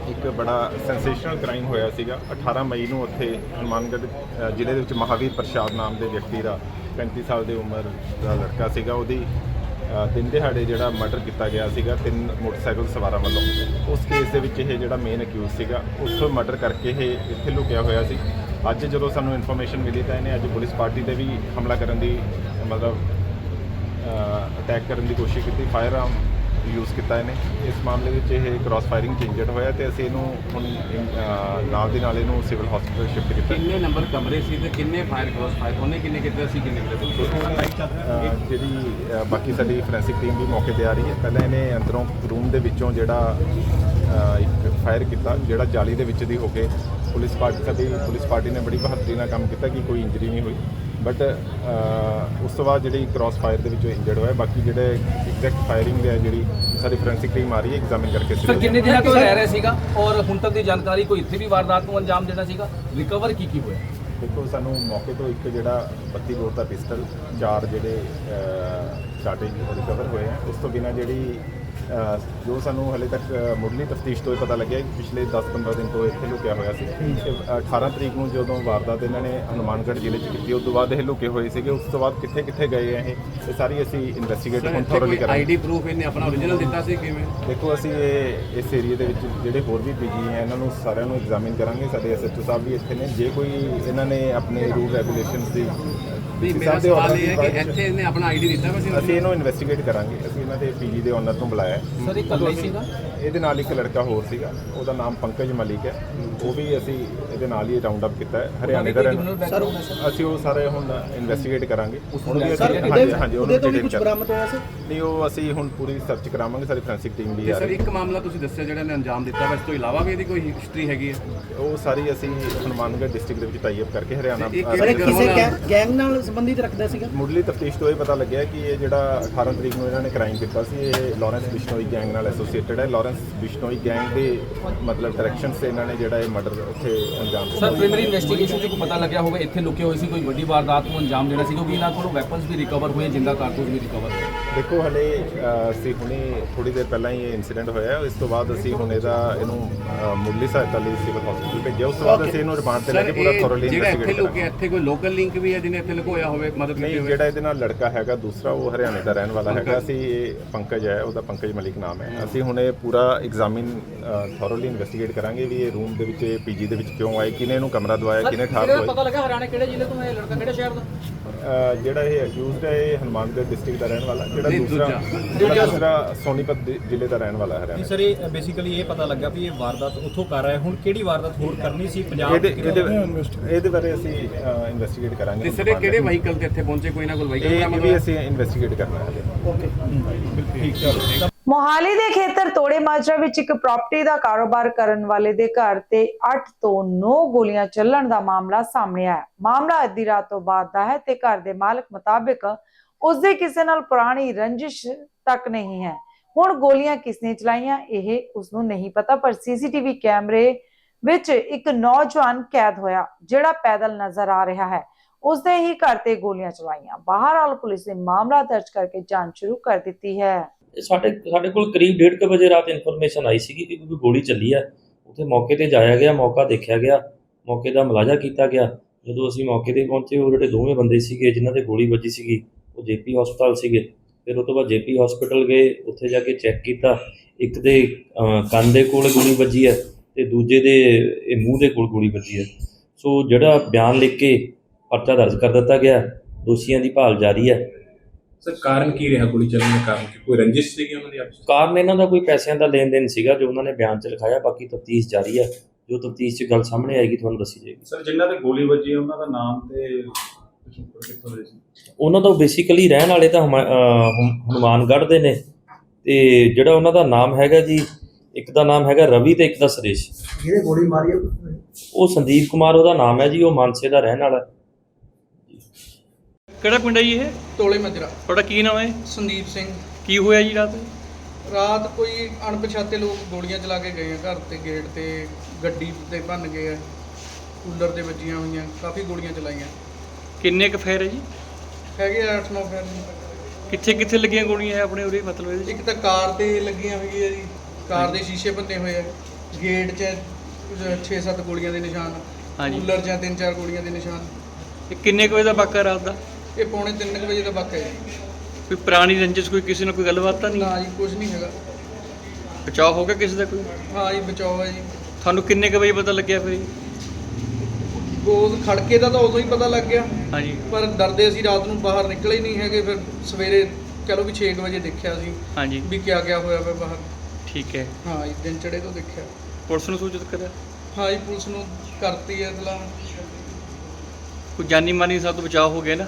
ਇੱਕ ਬੜਾ ਸੈਂਸੇਸ਼ਨਲ ਕ੍ਰਾਈਮ ਹੋਇਆ ਸੀਗਾ। 18 ਮਈ ਨੂੰ ਉੱਥੇ ਹਨੂਮਾਨਗੜ੍ਹ ਜ਼ਿਲ੍ਹੇ ਦੇ ਵਿੱਚ ਮਹਾਵੀਰ ਪ੍ਰਸ਼ਾਦ ਨਾਮ ਦੇ ਵਿਅਕਤੀ ਦਾ 35 ਸਾਲ ਦੀ ਉਮਰ ਦਾ ਲੜਕਾ ਸੀਗਾ। ਉਹਦੀ ਅ, ਦਿਨ ਦਿਹਾੜੇ ਜਿਹੜਾ ਮਰਡਰ ਕੀਤਾ ਗਿਆ ਸੀਗਾ ਤਿੰਨ ਮੋਟਰਸਾਈਕਲ ਸਵਾਰਾਂ ਵੱਲੋਂ। ਉਸ ਕੇਸ ਦੇ ਵਿੱਚ ਇਹ ਜਿਹੜਾ ਮੇਨ ਅਕਿਊਜ਼ ਸੀਗਾ ਉੱਥੋਂ ਮਰਡਰ ਕਰਕੇ ਇਹ ਇੱਥੇ ਲੁਕਿਆ ਹੋਇਆ ਸੀ। ਅੱਜ ਜਦੋਂ ਸਾਨੂੰ ਇਨਫੋਰਮੇਸ਼ਨ ਮਿਲੀ ਤਾਂ ਇਹਨੇ ਅੱਜ ਪੁਲਿਸ ਪਾਰਟੀ ਤੇ ਵੀ ਹਮਲਾ ਕਰਨ ਦੀ ਮਤਲਬ ਅਟੈਕ ਕਰਨ ਦੀ ਕੋਸ਼ਿਸ਼ ਕੀਤੀ। ਫਾਇਰ ਆਰਮ ਯੂਜ਼ ਕੀਤਾ ਇਹਨੇ। ਇਸ ਮਾਮਲੇ ਵਿੱਚ ਇਹ ਕ੍ਰਾਸ ਫਾਇਰਿੰਗ ਚ ਇੰਜਰਡ ਹੋਇਆ ਤੇ ਅਸੀਂ ਇਹਨੂੰ ਹੁਣ ਅਹ, ਨਾਲ ਦੀ ਨਾਲ ਇਹਨੂੰ ਸਿਵਲ ਹਸਪੀਟਲ ਸ਼ਿਫਟ ਕੀਤਾ। ਕਿੰਨੇ ਨੰਬਰ ਕਮਰੇ ਸੀ ਤੇ ਕਿੰਨੇ ਫਾਇਰ ਕ੍ਰੋਸ ਫਾਇਰ ਉਹਨੇ ਕਿੰਨੇ ਕੀਤੇ ਸੀ ਕਿੰਨੇ ਕੀਤੇ? ਅਹ, ਜਿਹੜੀ ਅਹ, ਬਾਕੀ ਸਾਡੀ ਫੋਰੈਂਸਿਕ ਟੀਮ ਵੀ ਮੌਕੇ ਤੇ ਆ ਰਹੀ ਹੈ। ਪਹਿਲਾਂ ਇਹਨੇ ਅੰਦਰੋਂ ਰੂਮ ਦੇ ਵਿੱਚੋਂ ਜਿਹੜਾ ਅਹ, ਇੱਕ ਫਾਇਰ ਕੀਤਾ ਜਿਹੜਾ ਜਾਲੀ ਦੇ ਵਿੱਚ ਦੀ ਹੋ ਕੇ ਪੁਲਿਸ ਪਾਰਟੀ ਸਾਡੀ ਪੁਲਿਸ ਪਾਰਟੀ ਨੇ ਬੜੀ ਬਹਾਦਰੀ ਨਾਲ ਕੰਮ ਕੀਤਾ ਕਿ ਕੋਈ ਇੰਜਰੀ ਨਹੀਂ ਹੋਈ। ਬਟ ਉਸ ਤੋਂ ਬਾਅਦ ਜਿਹੜੀ ਕ੍ਰਾਸ ਫਾਇਰ ਦੇ ਵਿੱਚੋਂ ਇੰਜਰਡ ਹੋਇਆ ਬਾਕੀ ਜਿਹੜੇ ਐਗਜ਼ੈਕਟ ਫਾਇਰਿੰਗ ਦੇ ਆ ਜਿਹੜੀ ਸਾਡੀ ਫੋਰੈਂਸਿਕ ਟੀਮ ਆ ਰਹੀ ਹੈ ਐਗਜ਼ਾਮਿਨ ਕਰਕੇ ਸਰ ਕਿੰਨੇ ਦਿਨਾਂ ਤੋਂ ਰਹਿ ਰਿਹਾ ਸੀਗਾ? ਔਰ ਹੁਣ ਤੱਕ ਦੀ ਜਾਣਕਾਰੀ ਕੋਈ ਇੱਥੇ ਵੀ ਵਾਰਦਾਤ ਨੂੰ ਅੰਜਾਮ ਦੇਣਾ ਸੀਗਾ? ਰਿਕਵਰ ਕੀ ਕੀ ਹੋਇਆ? ਦੇਖੋ ਸਾਨੂੰ ਮੌਕੇ ਤੋਂ ਇੱਕ ਜਿਹੜਾ 32 ਬੋਰ ਦਾ ਪਿਸਟਲ ਚਾਰ ਜਿਹੜੇ ਚਾਰਟੇਜ ਰਿਕਵਰ ਹੋਏ ਆ ਉਸ ਤੋਂ ਬਿਨਾ ਜਿਹੜੀ ਜੋ ਸਾਨੂੰ ਹਲੇ ਤੱਕ ਮੁੱਢਲੀ ਤਫਤੀਸ਼ ਤੋਂ ਇਹ ਪਤਾ ਲੱਗਿਆ ਕਿ ਪਿਛਲੇ 10-15 ਦਿਨ ਤੋਂ ਇੱਥੇ ਲੁਕਿਆ ਹੋਇਆ ਸੀ। ਤੇ 18 ਤਰੀਕ ਨੂੰ ਜਦੋਂ ਵਾਰਦਾਤ ਇਹਨਾਂ ਨੇ ਹਨੂਮਾਨਗੜ੍ਹ ਜ਼ਿਲ੍ਹੇ 'ਚ ਕੀਤੀ ਉਸ ਤੋਂ ਬਾਅਦ ਇਹ ਲੁਕੇ ਹੋਏ ਸੀਗੇ। ਉਸ ਤੋਂ ਬਾਅਦ ਕਿੱਥੇ ਕਿੱਥੇ ਗਏ ਇਹ? ਇਹ ਸਾਰੀ ਅਸੀਂ ਇਨਵੈਸਟੀਗੇਟ ਹੁਣ ਥੋਰਲੀ ਕਰਾਂਗੇ। ਆਈਡੀ ਪ੍ਰੂਫ ਇਹਨੇ ਆਪਣਾ ਓਰੀਜਨਲ ਦਿੱਤਾ ਸੀ ਕਿਵੇਂ? ਦੇਖੋ ਅਸੀਂ ਇਹ ਇਸ ਏਰੀਆ ਦੇ ਵਿੱਚ ਜਿਹੜੇ ਹੋਰ ਵੀ ਪੀਜੀ ਹੈ ਇਹਨਾਂ ਨੂੰ ਸਾਰਿਆਂ ਨੂੰ ਐਗਜ਼ਾਮਿਨ ਕਰਾਂਗੇ। ਸਾਡੇ ਐਸਐਚਓ ਸਾਹਿਬ ਵੀ ਇੱਥੇ ਨੇ। ਜੇ ਕੋਈ ਇਹਨਾਂ ਨੇ ਆਪਣੇ ਰੂਲ ਰੈਗੂਲੇਸ਼ਨਸ ਦੀ ਨਹੀਂ ਮੇਰਾ ਸਵਾਲ ਇਹ ਹੈ ਕਿ ਇੱਥੇ ਇਹਨੇ ਆਪਣਾ ਆਈਡੀ ਦਿੱਤਾ ਵਾ ਸੀ ਅਸੀਂ ਇਹਨੂੰ ਇਨਵੈਸਟੀਗੇਟ ਕਰਾਂਗੇ। ਅਸੀਂ ਇਹਨਾਂ ਦੇ ਪੀਜੀ ਦੇ ਓਨਰ ਨੂੰ ਬੁਲਾਇਆ। ਸਰ ਇਹ ਇਕੱਲਾ ਹੀ ਸੀਗਾ? ਇਹਦੇ ਨਾਲ ਇੱਕ ਲੜਕਾ ਹੋਰ ਸੀਗਾ। ਉਹਦਾ ਨਾਮ ਪੰਕਜ ਮਲਿਕ ਹੈ। ਉਹ ਵੀ ਅਸੀਂ ਇਹਦੇ ਨਾਲ ਹੀ ਰਾਉਂਡ ਅਪ ਕੀਤਾ ਹੈ। ਹਰਿਆਣੇ ਦਾ ਰਹਿਣ ਸਰ। ਅਸੀਂ ਉਹ ਸਾਰੇ ਹੁਣ ਇਨਵੈਸਟੀਗੇਟ ਕਰਾਂਗੇ। ਹੁਣ ਵੀ ਸਰ, ਅਸੀਂ ਇਹਦੇ- ਹਾਂਜੀ ਹਾਂਜੀ ਉਹਦੇ ਤੋਂ ਵੀ detail ਕੁਝ ਬਰਾਮਦ ਹੋਇਆ ਸੀ ਨਹੀਂ ਉਹ ਅਸੀਂ ਹੁਣ ਪੂਰੀ ਸਰਚ ਕਰਾਵਾਂਗੇ ਸਾਡੀ ਫੋਰੈਂਸਿਕ ਟੀਮ ਵੀ ਆ ਸਰ ਰਹੀ ਹੈ। ਇੱਕ ਮਾਮਲਾ ਤੁਸੀਂ ਦੱਸਿਆ ਜਿਹੜਾ ਨੇ ਅੰਜਾਮ ਦਿੱਤਾ ਵਾ ਇਸ ਤੋਂ ਇਲਾਵਾ ਵੀ ਇਹਦੀ ਕੋਈ ਹਿਸਟਰੀ ਹੈਗੀ ਹੈ? ਉਹ ਸਾਰੀ ਅਸੀਂ ਹਨੂਮਾਨਗੜ੍ਹ ਡਿਸਟ੍ਰਿਕਟ ਦੇ ਵਿੱਚ ਟਾਈ ਅਪ ਕਰਕੇ ਹਰਿਆਣਾ ਇਹ ਅਹ, ਸਰ ਇਹ ਕਿਹੜੇ ਕਿਸੇ ਗੈਂਗ- ਗੈਂਗ ਨਾਲ ਸੰਬੰਧਿਤ ਰੱਖਦਾ ਸੀਗਾ? ਮੁੱਢਲੀ ਤਫਤੀਸ਼ ਤੋਂ ਇਹ ਪਤਾ ਲੱਗਿਆ ਕਿ ਇਹ ਜਿਹੜਾ 18 ਤਰੀਕ ਨੂੰ ਇਹਨਾਂ ਨੇ ਕ੍ਰਾਈਮ ਕੀਤਾ ਸੀ ਇਹ ਲਾਰੈਂਸ ਬਿਸ਼ਨੋਈ ਗੈਂਗ ਨਾਲ ਐਸੋਸੀਏਟਡ ਹੈ। ਲਾਰੈਂਸ ਬਿਸ਼ਨੋਈ ਗੈਂਗ ਦੇ ਮਤਲਬ ਡਾਇਰੈਕਸ਼ਨ ਸੇ ਇਹਨਾਂ ਨੇ ਜਿਹੜਾ ਇਹ ਮਰਡਰ ਉੱਥੇ ਅੰਜਾਮ ਦਿੱਤਾ ਸਰ ਪ੍ਰੀਮਰੀ ਇਨਵੈਸਟੀਗੇਸ਼ਨ 'ਚ ਕੋਈ ਪਤਾ ਲੱਗਿਆ ਹੋਵੇ ਇੱਥੇ ਲੁਕੇ ਹੋਏ ਸੀ, ਕੋਈ ਵੱਡੀ ਵਾਰਦਾਤ ਨੂੰ ਅੰਜਾਮ ਦੇਣਾ ਸੀ, ਕਿਉਂਕਿ ਇਹਨਾਂ ਕੋਲੋਂ ਵੈਪਨਸ ਵੀ ਰਿਕਵਰ ਹੋਏ, ਜਿੰਦਾ ਕਾਰਤੂਸ ਵੀ ਰਿਕਵਰ ਹੋਏ। ਦੇਖੋ ਹਲੇ ਅ, ਅਸੀਂ ਹੁਣੇ ਥੋੜੀ ਦੇਰ ਪਹਿਲਾਂ ਹੀ ਇਹ ਇਨਸੀਡੈਂਟ ਹੋਇਆ ਹੈ। ਇਸ ਤੋਂ ਬਾਅਦ ਅਸੀਂ ਹੁਣ ਇਹਦਾ ਇਹਨੂੰ ਮੁੱਢਲੀ ਸਹਾਇਤਾ ਲਈ ਸਿਵਲ ਹਸਪੀਟਲ ਭੇਜਿਆ। ਉਸ ਤੋਂ ਬਾਅਦ ਅਸੀਂ ਇਹਨੂੰ ਰਿਮਾਂਡ ਤੇ ਲੈ ਕੇ ਪੂਰਾ ਥੋਰਲੀ ਜਿਹੜਾ ਇੱਥੇ ਇਨਵੈਸਟੀਗੇਟ ਲੋਕ ਇੱਥੇ ਕੋਈ ਲੋਕਲ ਲਿੰਕ ਵੀ ਹੈ ਜਿਹਨੇ ਇੱਥੇ ਲੁਕੋਇਆ ਹੋਵੇ ਮਦਦ ਕੀਤੀ ਨਹੀਂ ਹੋਵੇ? ਜਿਹੜਾ ਇਹਦੇ ਨਾਲ ਲੜਕਾ ਹੈਗਾ ਦੂਸਰਾ ਉਹ ਹਰਿਆਣੇ ਦਾ ਰਹਿਣ ਵਾਲਾ ਹੈਗਾ। ਅਸੀਂ ਇਹ ਪੰਕਜ ਹੈ ਉਹਦਾ ਪੰਕਜ ਮਲਿਕ ਨਾਮ ਹੈ। ਅਸੀਂ ਹੁਣ ਇਹ ਪੂਰਾ ਐਗਜ਼ਾਮਿਨ ਥੋਰਲੀ ਇਨਵੈਸਟੀਗੇਟ ਕਰਾਂਗੇ ਵੀ ਇਹ ਰੂਮ ਦੇ ਵਿੱਚ ਇਹ ਪੀਜੀ ਦੇ ਵਿੱਚ ਕਿਉਂ ਆਏ ਕਿਨੇ ਇਹਨੂੰ ਕਮਰਾ ਦਵਾਇਆ ਕਿਨੇ ਠਾਰ ਦਵਾਈ। ਪਤਾ ਲੱਗਾ ਹਰਿਆਣਾ ਕਿਹੜੇ ਜ਼ਿਲ੍ਹੇ ਤੋਂ ਹੈ ਲੜਕਾ ਕਿਹੜੇ ਸ਼ਹਿਰ ਦਾ ਜਿਹੜਾ ਇਹ ਅਕਿਊਜ਼ਡ ਹੈ ਇਹ ਹਨੂਮਾਨਗੜ੍ਹ ਡਿਸਟ੍ਰਿਕਟ ਦਾ ਰਹਿਣ ਵਾਲਾ। ਜਿਹੜਾ ਨਹੀਂ, ਦੂਸਰਾ ਜਿਹੜਾ ਦੂਸਰਾ ਸੋਨੀਪਤ ਦੇ ਜ਼ਿਲ੍ਹੇ ਦਾ ਰਹਿਣ ਵਾਲਾ ਹਰਿਆਣਾ। ਸਰ ਇਹ ਬੇਸਿਕਲੀ ਇਹ ਪਤਾ ਲੱਗਾ ਵੀ ਇਹ ਵਾਰਦਾਤ ਉੱਥੋਂ ਕਰ ਰਿਹਾ ਹੁਣ ਕਿਹੜੀ ਵਾਰਦਾਤ ਹੋਰ ਕਰਨੀ ਸੀ? ਪੰਜਾਬ ਇਹਦੇ ਦੇ ਇਹਦੇ ਇਹਦੇ ਬਾਰੇ ਅਸੀਂ ਇਨਵੈਸਟੀਗੇਟ ਕਰਾਂਗੇ। ਤੇ ਸਰ ਇਹ ਕਿਹੜੇ ਵਹੀਕਲ ਤੇ ਇੱਥੇ ਪਹੁੰਚੇ? ਕੋਈ ਨਾ ਕੋਈ ਵਹੀਕਲ ਇਹ ਬਰਾਮਦ ਵੀ ਹੋਇਆ ਅਸੀਂ ਇਨਵੈਸਟੀਗੇਟ ਕਰਨਾ ਹੈ। ਮੋਹਾਲੀ ਦੇ ਖੇਤਰ ਤੋੜੇ ਮਾਜਰਾ ਵਿੱਚ ਇੱਕ ਪ੍ਰਾਪਰਟੀ ਦਾ ਕਾਰੋਬਾਰ ਕਰਨ ਵਾਲੇ ਦੇ ਘਰ ਤੇ 8 ਤੋਂ 9 ਗੋਲੀਆਂ ਚੱਲਣ ਦਾ ਮਾਮਲਾ ਸਾਹਮਣੇ ਆਇਆ। ਮਾਮਲਾ ਅੱਧੀ ਰਾਤ ਤੋਂ ਬਾਅਦ ਦਾ ਹੈ ਤੇ ਘਰ ਦੇ ਮਾਲਕ ਮੁਤਾਬਿਕ ਉਸ ਦੇ ਕਿਸੇ ਨਾਲ ਪੁਰਾਣੀ ਰੰਜਿਸ਼ ਤੱਕ ਨਹੀਂ ਹੈ। ਹੁਣ ਗੋਲੀਆਂ ਕਿਸਨੇ ਚਲਾਈਆਂ ਇਹ ਉਸ ਨੂੰ ਨਹੀਂ ਪਤਾ, ਪਰ ਸੀਸੀਟੀਵੀ ਕੈਮਰੇ ਵਿੱਚ ਇੱਕ ਨੌਜਵਾਨ ਕੈਦ ਹੋਇਆ, ਜਿਹੜਾ ਪੈਦਲ ਨਜ਼ਰ ਆ ਰਿਹਾ ਹੈ। ਉਸ ਨੇ ਹੀ ਘਰ ਤੇ ਗੋਲੀਆਂ ਚਲਾਈਆਂ। ਬਹਰਾਲ ਪੁਲਿਸ ਨੇ ਮਾਮਲਾ ਦਰਜ ਕਰਕੇ ਜਾਂਚ ਸ਼ੁਰੂ ਕਰ ਦਿੱਤੀ ਹੈ। ਸਾਡੇ ਸਾਡੇ ਕੋਲ ਕਰੀਬ 1:30 ਵਜੇ ਰਾਤ ਇਨਫੋਰਮੇਸ਼ਨ ਆਈ ਸੀਗੀ ਕਿ ਕੋਈ ਗੋਲੀ ਚੱਲੀ ਹੈ। ਉੱਥੇ ਮੌਕੇ ਤੇ ਜਾਇਆ ਗਿਆ, ਮੌਕਾ ਦੇਖਿਆ ਗਿਆ, ਮੌਕੇ ਦਾ ਮੁਲਾਜ਼ਾ ਕੀਤਾ ਗਿਆ। ਜਦੋਂ ਅਸੀਂ ਮੌਕੇ ਤੇ ਪਹੁੰਚੇ, ਉਹ ਜਿਹੜੇ ਦੋਵੇਂ ਬੰਦੇ ਸੀਗੇ, ਜਿਨ੍ਹਾਂ ਤੇ ਗੋਲੀ ਵੱਜੀ ਸੀਗੀ ਉਹ ਜੇਪੀ ਹਸਪਤਾਲ ਸੀਗੇ। ਫਿਰ ਉਹ ਤੋਂ ਬਾਅਦ ਜੇਪੀ ਹਸਪੀਟਲ ਗਏ ਉੱਥੇ ਜਾ ਕੇ ਚੈੱਕ ਕੀਤਾ। ਇੱਕ ਦੇ ਕੰਨ ਦੇ ਕੋਲ ਗੋਲੀ ਵੱਜੀ ਹੈ ਤੇ ਦੂਜੇ ਦੇ ਇਹ ਮੂੰਹ ਦੇ ਕੋਲ ਗੋਲੀ ਵੱਜੀ ਹੈ। ਸੋ ਜਿਹੜਾ ਬਿਆਨ ਲਿਖ ਕੇ ਪਰਚਾ ਦਰਜ ਕਰ ਦਿੱਤਾ ਗਿਆ ਦੋਸ਼ੀਆਂ ਦੀ ਭਾਲ ਜਾਰੀ ਹੈ। ਸਰ ਕਾਰਨ ਕੀ ਰਿਹਾ ਗੋਲੀ ਚੱਲਣ ਦਾ ਕਾਰਨ? ਕੀ ਕੋਈ ਰੰਜਿਸ਼ ਸੀਗੀ ਉਹਨਾਂ ਦੀ ਆਪਸ? ਕਾਰਨ ਇਹਨਾਂ ਦਾ ਕੋਈ ਪੈਸਿਆਂ ਦਾ ਲੈਣ ਦੇਣ ਸੀਗਾ ਜੋ ਉਹਨਾਂ ਨੇ ਬਿਆਨ 'ਚ ਲਿਖਾਇਆ ਬਾਕੀ ਤਫਤੀਸ਼ ਜਾਰੀ ਹੈ। ਜੋ ਤਫਤੀਸ਼ 'ਚ ਗੱਲ ਸਾਹਮਣੇ ਆਏਗੀ ਤੁਹਾਨੂੰ ਦੱਸੀ ਜਾਏਗੀ। ਸਰ ਜਿਨ੍ਹਾਂ ਤੇ ਗੋਲੀ ਵੱਜੀ ਉਹਨਾਂ ਦਾ ਨਾਮ ਤੇ ਕਿੱਥੋਂ ਦੇ ਸੀ? ਉਹਨਾਂ ਦਾ ਬੇਸਿਕਲੀ ਰਹਿਣ ਵਾਲੇ ਤਾਂ ਹਨੂਮਾਨਗੜ੍ਹ ਦੇ ਨੇ ਤੇ ਜਿਹੜਾ ਉਹਨਾਂ ਦਾ ਨਾਮ ਹੈਗਾ ਜੀ ਇੱਕ ਦਾ ਨਾਮ ਹੈਗਾ ਰਵੀ ਤੇ ਇੱਕ ਦਾ ਸੁਰੇਸ਼। ਜਿਹੜੇ ਗੋਲੀ ਮਾਰੀ ਉਹ ਸੰਦੀਪ ਕੁਮਾਰ ਉਹਦਾ ਨਾਮ ਹੈ ਜੀ ਉਹ ਮਾਨਸੇ ਦਾ ਰਹਿਣ ਵਾਲਾ। ਹੈ। ਕਿਹੜਾ ਪਿੰਡ ਹੈ ਜੀ ਇਹ? ਟੋਲੇ ਮਜਰਾ। ਤੁਹਾਡਾ ਕੀ ਨਾਮ ਹੈ? ਸੰਦੀਪ ਸਿੰਘ। ਕੀ ਹੋਇਆ ਜੀ ਰਾਤ? ਰਾਤ ਕੋਈ ਅਣਪਛਾਤੇ ਲੋਕ ਗੋਲੀਆਂ ਚਲਾ ਕੇ ਗਏ ਆ ਘਰ ਤੇ ਗੇਟ ਤੇ ਗੱਡੀ ਤੇ ਭੰਨ ਗਏ ਆ ਕੂਲਰ ਤੇ ਵੱਜੀਆਂ ਹੋਈਆਂ ਕਾਫੀ ਗੋਲੀਆਂ ਚਲਾਈਆਂ। ਕਿੰਨੇ ਕੁ ਫੇਰ ਹੈ ਜੀ? ਹੈਗੇ 8-9 ਫੈਰ ਕਿੱਥੇ ਕਿੱਥੇ ਲੱਗੀਆਂ ਗੋਲੀਆਂ ਹੈ ਆਪਣੇ ਉਰੇ ਮਤਲਬ ਇਹਦੇ 'ਚ? ਇੱਕ ਤਾਂ ਕਾਰ ਤੇ ਲੱਗੀਆਂ ਹੋਈਆਂ ਜੀ। ਕਾਰ ਦੇ ਸ਼ੀਸ਼ੇ ਭੰਨੇ ਹੋਏ ਆ। ਗੇਟ 'ਚ 6-7 ਗੋਲੀਆਂ ਦੇ ਨਿਸ਼ਾਨ। ਹਾਂਜੀ। ਕੂਲਰ 'ਚ 3-4 ਗੋਲੀਆਂ ਦੇ ਨਿਸ਼ਾਨ। ਇਹ ਕਿੰਨੇ ਕੁ ਵਜੇ ਦਾ ਵਾਕਾ ਰਾਤ ਦਾ? ਇਹ ਪੌਣੇ 3 ਵਜੇ ਦਾ ਵਾਕਿਆ ਹੈ ਜੀ। ਕੋਈ ਪੁਰਾਣੀ ਰੰਜਿਸ਼ ਕੋਈ ਕਿਸੇ ਨਾਲ ਕੋਈ ਗੱਲਬਾਤ ਤਾਂ ਨਹੀਂ? ਨਾ ਜੀ ਕੁਝ ਨਹੀਂ ਹੈਗਾ। ਬਚਾਅ ਹੋ ਗਿਆ ਕਿਸੇ ਦਾ ਕੋਈ? ਹਾਂ ਜੀ ਬਚਾਓ ਹੈ ਜੀ। ਤੁਹਾਨੂੰ ਕਿੰਨੇ ਕੁ ਵਜੇ ਪਤਾ ਲੱਗਿਆ ਫਿਰ? ਜੀ? ਉਹ ਖੜਕੇ ਦਾ ਤਾਂ ਉਦੋਂ ਹੀ ਪਤਾ ਲੱਗ ਗਿਆ। ਹਾਂਜੀ। ਪਰ ਡਰਦੇ ਅਸੀਂ ਰਾਤ ਨੂੰ ਬਾਹਰ ਨਿਕਲੇ ਨਹੀਂ ਹੈਗੇ ਫਿਰ ਸਵੇਰੇ ਚਲੋ ਵੀ 6 ਵਜੇ ਦੇਖਿਆ ਸੀ ਹਾਂਜੀ। ਵੀ ਕਿਆ ਕਿਆ ਹੋਇਆ ਵਾ ਬਾਹਰ। ਠੀਕ ਹੈ। ਹਾਂ ਜੀ ਦਿਨ ਚੜੇ ਤੋਂ ਦੇਖਿਆ। ਪੁਲਿਸ ਨੂੰ ਸੂਚਿਤ ਕਰਿਆ? ਹਾਂ ਜੀ ਪੁਲਿਸ ਨੂੰ ਕਰਤੀ ਹੈ ਇਤਲਾ ਕੋਈ ਜਾਨੀ ਮਾਨੀ ਸਭ ਤੋਂ ਬਚਾਅ ਹੋ ਗਿਆ ਨਾ?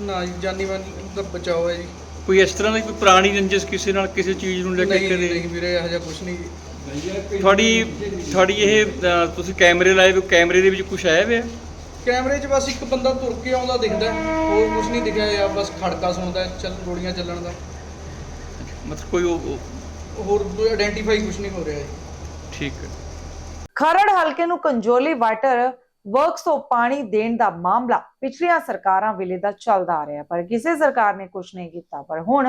ਨਾ ਜੀ ਜਾਨੀ ਮਾਨੀ ਦਾ ਬਚਾਓ ਹੈ ਜੀ। ਕੋਈ ਇਸ ਤਰ੍ਹਾਂ ਦੀ ਕੋਈ ਪੁਰਾਣੀ ਰੰਜਿਸ਼ ਕਿਸੇ ਨਾਲ ਕਿਸੇ ਚੀਜ਼ ਨੂੰ ਲੈ ਕੇ ਨਹੀਂ ਕਦੇ? ਨਹੀਂ ਵੀਰੇ ਇਹੋ ਜਿਹਾ ਕੁਝ ਨਹੀਂ ਤੁਹਾਡੀ ਤੁਹਾਡੀ ਇਹ ਅ, ਤੁਸੀਂ ਕੈਮਰੇ ਲਾਏ ਹੋ ਕੈਮਰੇ ਦੇ ਵਿੱਚ ਕੁਝ ਆਇਆ ਹੋਇਆ ਕੈਮਰੇ 'ਚ ਬਸ ਇੱਕ ਬੰਦਾ ਤੁਰ ਕੇ ਆਉਂਦਾ ਦਿਖਦਾ ਹੈ, ਹੋਰ ਕੁਝ ਨਹੀਂ ਦਿਖਿਆ ਜਾਂ ਬਸ ਖੜਕਾ ਸੁਣਦਾ ਹੈ, ਚੱਲ ਗੋਲੀਆਂ ਚੱਲਣ ਦਾ। ਮਤਲਬ ਕੋਈ ਉਹ- ਉਹ- ਹੋਰ ਆਇਡੈਂਟੀਫਾਈ ਕੁਝ ਨਹੀਂ ਹੋ ਰਿਹਾ ਜੀ। ਠੀਕ ਹੈ। ਖਰੜ ਹਲਕੇ ਨੂੰ ਕੰਜੋਲੀ ਵਾਟਰ ਵਰਕਸ ਤੋਂ ਪਾਣੀ ਦੇਣ ਦਾ ਮਾਮਲਾ ਪਿਛਲੀਆਂ ਸਰਕਾਰਾਂ ਵੇਲੇ ਦਾ ਚੱਲਦਾ ਆ ਰਿਹਾ ਪਰ ਕਿਸੇ ਸਰਕਾਰ ਨੇ ਕੁਝ ਨਹੀਂ ਕੀਤਾ। ਪਰ ਹੁਣ